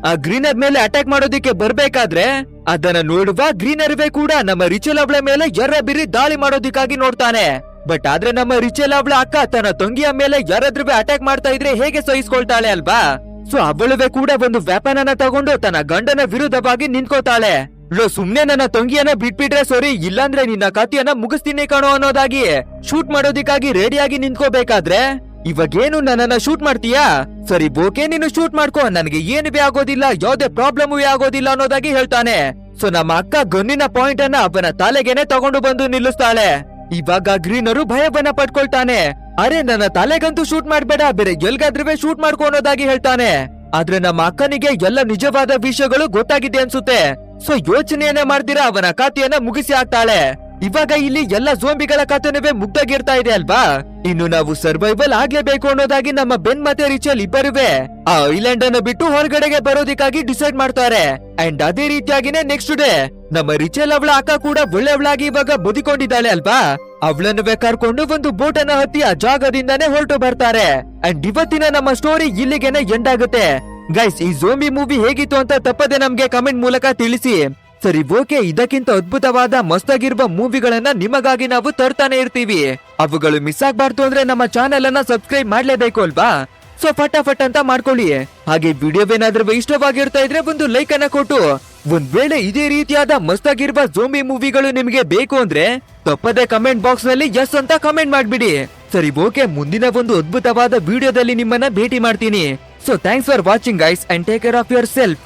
ಆ ಗ್ರೀನರ್ ಮೇಲೆ ಅಟ್ಯಾಕ್ ಮಾಡೋದಿಕ್ಕೆ ಬರ್ಬೇಕಾದ್ರೆ ಅದನ್ನ ನೋಡುವ ಗ್ರೀನರ್ವೇ ಕೂಡ ನಮ್ಮ ರಿಚಲ್ ಅವಳ ಮೇಲೆ ಎರ್ರ ಬಿರಿ ದಾಳಿ ಮಾಡೋದಿಕ್ಕಾಗಿ ನೋಡ್ತಾನೆ. ಬಟ್ ಆದ್ರೆ ನಮ್ಮ ರಿಚಲ್ ಅವಳ ಅಕ್ಕ ತನ್ನ ತಂಗಿಯ ಮೇಲೆ ಯಾರಾದ್ರೂ ಅಟ್ಯಾಕ್ ಮಾಡ್ತಾ ಇದ್ರೆ ಹೇಗೆ ಸಹಿಸ್ಕೊಳ್ತಾಳೆ ಅಲ್ವಾ? ಸೊ ಅವಳುವೆ ಕೂಡ ಒಂದು ಅನ್ನ ತಗೊಂಡು ತನ್ನ ಗಂಡನ ವಿರುದ್ಧವಾಗಿ ನಿಂತ್ಕೋತಾಳೆ. ಲೋ, ಸುಮ್ನೆ ನನ್ನ ತಂಗಿಯನ್ನ ಬಿಟ್ಬಿಟ್ರೆ ಸರಿ, ಇಲ್ಲಾಂದ್ರೆ ನಿನ್ನ ಕತಿಯನ್ನ ಮುಗಿಸ್ತೀನಿ ಕಾಣೋ ಅನ್ನೋದಾಗಿ ಶೂಟ್ ಮಾಡೋದಿಕ್ಕಾಗಿ ರೆಡಿಯಾಗಿ ನಿಂತ್ಕೋಬೇಕಾದ್ರೆ? ಇವಾಗೇನು ನನ್ನನ್ನ ಶೂಟ್ ಮಾಡ್ತೀಯಾ? ಸರಿ ಓಕೆ ನೀನು ಶೂಟ್ ಮಾಡ್ಕೋ. ನನಗೆ ಏನು ಬಿ ಆಗೋದಿಲ್ಲ, ಯಾವ್ದೇ ಪ್ರಾಬ್ಲಮ್ ಆಗೋದಿಲ್ಲ ಅನ್ನೋದಾಗಿ ಹೇಳ್ತಾನೆ. ಸೊ ನಮ್ಮ ಅಕ್ಕ ಗನ್ನಿನ ಪಾಯಿಂಟ್ ಅನ್ನ ಅವನ ತಲೆಗೆನೆ ತಗೊಂಡು ಬಂದು ನಿಲ್ಲಿಸ್ತಾಳೆ. ಇವಾಗ ಗ್ರೀನರು ಭಯವನ್ನ ಪಡ್ಕೊಳ್ತಾನೆ. ಅರೆ, ನನ್ನ ತಲೆಗಂತೂ ಶೂಟ್ ಮಾಡ್ಬೇಡ. ಬೇರೆ ಎಲ್ಗಾದ್ರೂ ಶೂಟ್ ಮಾಡ್ಕೊ ಅನ್ನೋದಾಗಿ ಹೇಳ್ತಾನೆ. ಆದ್ರೆ ನಮ್ಮ ಅಕ್ಕನಿಗೆ ಎಲ್ಲ ನಿಜವಾದ ವಿಷಯಗಳು ಗೊತ್ತಾಗಿದೆ ಅನ್ಸುತ್ತೆ. ಸೊ ಯೋಚನೆಯನ್ನ ಮಾಡ್ದಿರಾ? ಅವನ ಖಾತೆಯನ್ನ ಮುಗಿಸಿ ಹಾಕ್ತಾಳೆ. ಇವಾಗ ಇಲ್ಲಿ ಎಲ್ಲ ಜೋಂಬಿಗಳ ಕಥನವೇ ಮುಗ್ದಾಗಿರ್ತಾ ಇದೆ ಅಲ್ವಾ? ಇನ್ನು ನಾವು ಸರ್ವೈವಲ್ ಆಗ್ಲೇಬೇಕು ಅನ್ನೋದಾಗಿ ನಮ್ಮ ಬೆನ್ ಮತ್ತೆ ರಿಚಲ್ ಇಬ್ಬರುವೆ. ಆ ಐಲ್ಯಾಂಡ್ ಅನ್ನು ಬಿಟ್ಟು ಹೊರಗಡೆಗೆ ಬರೋದಿಕ್ಕಾಗಿ ಡಿಸೈಡ್ ಮಾಡ್ತಾರೆ. ಅಂಡ್ ಅದೇ ರೀತಿಯಾಗಿನೇ ನೆಕ್ಸ್ಟ್ ಡೇ ನಮ್ಮ ರಿಚಲ್ ಅವಳ ಅಕ್ಕ ಕೂಡ ಒಳ್ಳೆಯವಳಾಗಿ ಇವಾಗ ಬದುಕೊಂಡಿದ್ದಾಳೆ ಅಲ್ವಾ? ಅವಳನ್ನು ಕರ್ಕೊಂಡು ಒಂದು ಬೋಟ್ ಅನ್ನ ಹತ್ತಿ ಆ ಜಾಗದಿಂದಾನೇ ಹೊರಟು ಬರ್ತಾರೆ. ಅಂಡ್ ಇವತ್ತಿನ ನಮ್ಮ ಸ್ಟೋರಿ ಇಲ್ಲಿಗೆನೆ ಎಂಡ್ ಆಗುತ್ತೆ. ಗೈಸ್ ಈ ಜೋಂಬಿ ಮೂವಿ ಹೇಗಿತ್ತು ಅಂತ ತಪ್ಪದೆ ನಮ್ಗೆ ಕಮೆಂಟ್ ಮೂಲಕ ತಿಳಿಸಿ. ಸರಿ ಓಕೆ ಇದಕ್ಕಿಂತ ಅದ್ಭುತವಾದ, ಮಸ್ತಾಗಿರುವ ಮೂವಿಗಳನ್ನ ನಿಮಗಾಗಿ ನಾವು ತರ್ತಾನೆ ಇರ್ತೀವಿ. ಅವುಗಳು ಮಿಸ್ ಆಗ್ಬಾರ್ದು ಅಂದ್ರೆ ನಮ್ಮ ಚಾನೆಲ್ ಅನ್ನ ಸಬ್ಸ್ಕ್ರೈಬ್ ಮಾಡ್ಲೇಬೇಕು ಅಲ್ವಾ? ಸೊ ಫಟಾಫಟ್ ಅಂತ ಮಾಡ್ಕೊಳ್ಳಿ. ಹಾಗೆ ವಿಡಿಯೋವೇನಾದ್ರೂ ಇಷ್ಟವಾಗಿರ್ತಾ ಇದ್ರೆ ಒಂದು ಲೈಕ್ ಅನ್ನ ಕೊಟ್ಟು. ಒಂದ್ ವೇಳೆ ಇದೇ ರೀತಿಯಾದ ಮಸ್ತಾಗಿರುವ ಜೋಂಬಿ ಮೂವಿಗಳು ನಿಮಗೆ ಬೇಕು ಅಂದ್ರೆ ತಪ್ಪದೆ ಕಮೆಂಟ್ ಬಾಕ್ಸ್ನಲ್ಲಿ ಎಸ್ ಅಂತ ಕಮೆಂಟ್ ಮಾಡ್ಬಿಡಿ. ಸರಿ ಓಕೆ ಮುಂದಿನ ಒಂದು ಅದ್ಭುತವಾದ ವಿಡಿಯೋದಲ್ಲಿ ನಿಮ್ಮನ್ನ ಭೇಟಿ ಮಾಡ್ತೀನಿ. So thanks for watching guys and take care of yourself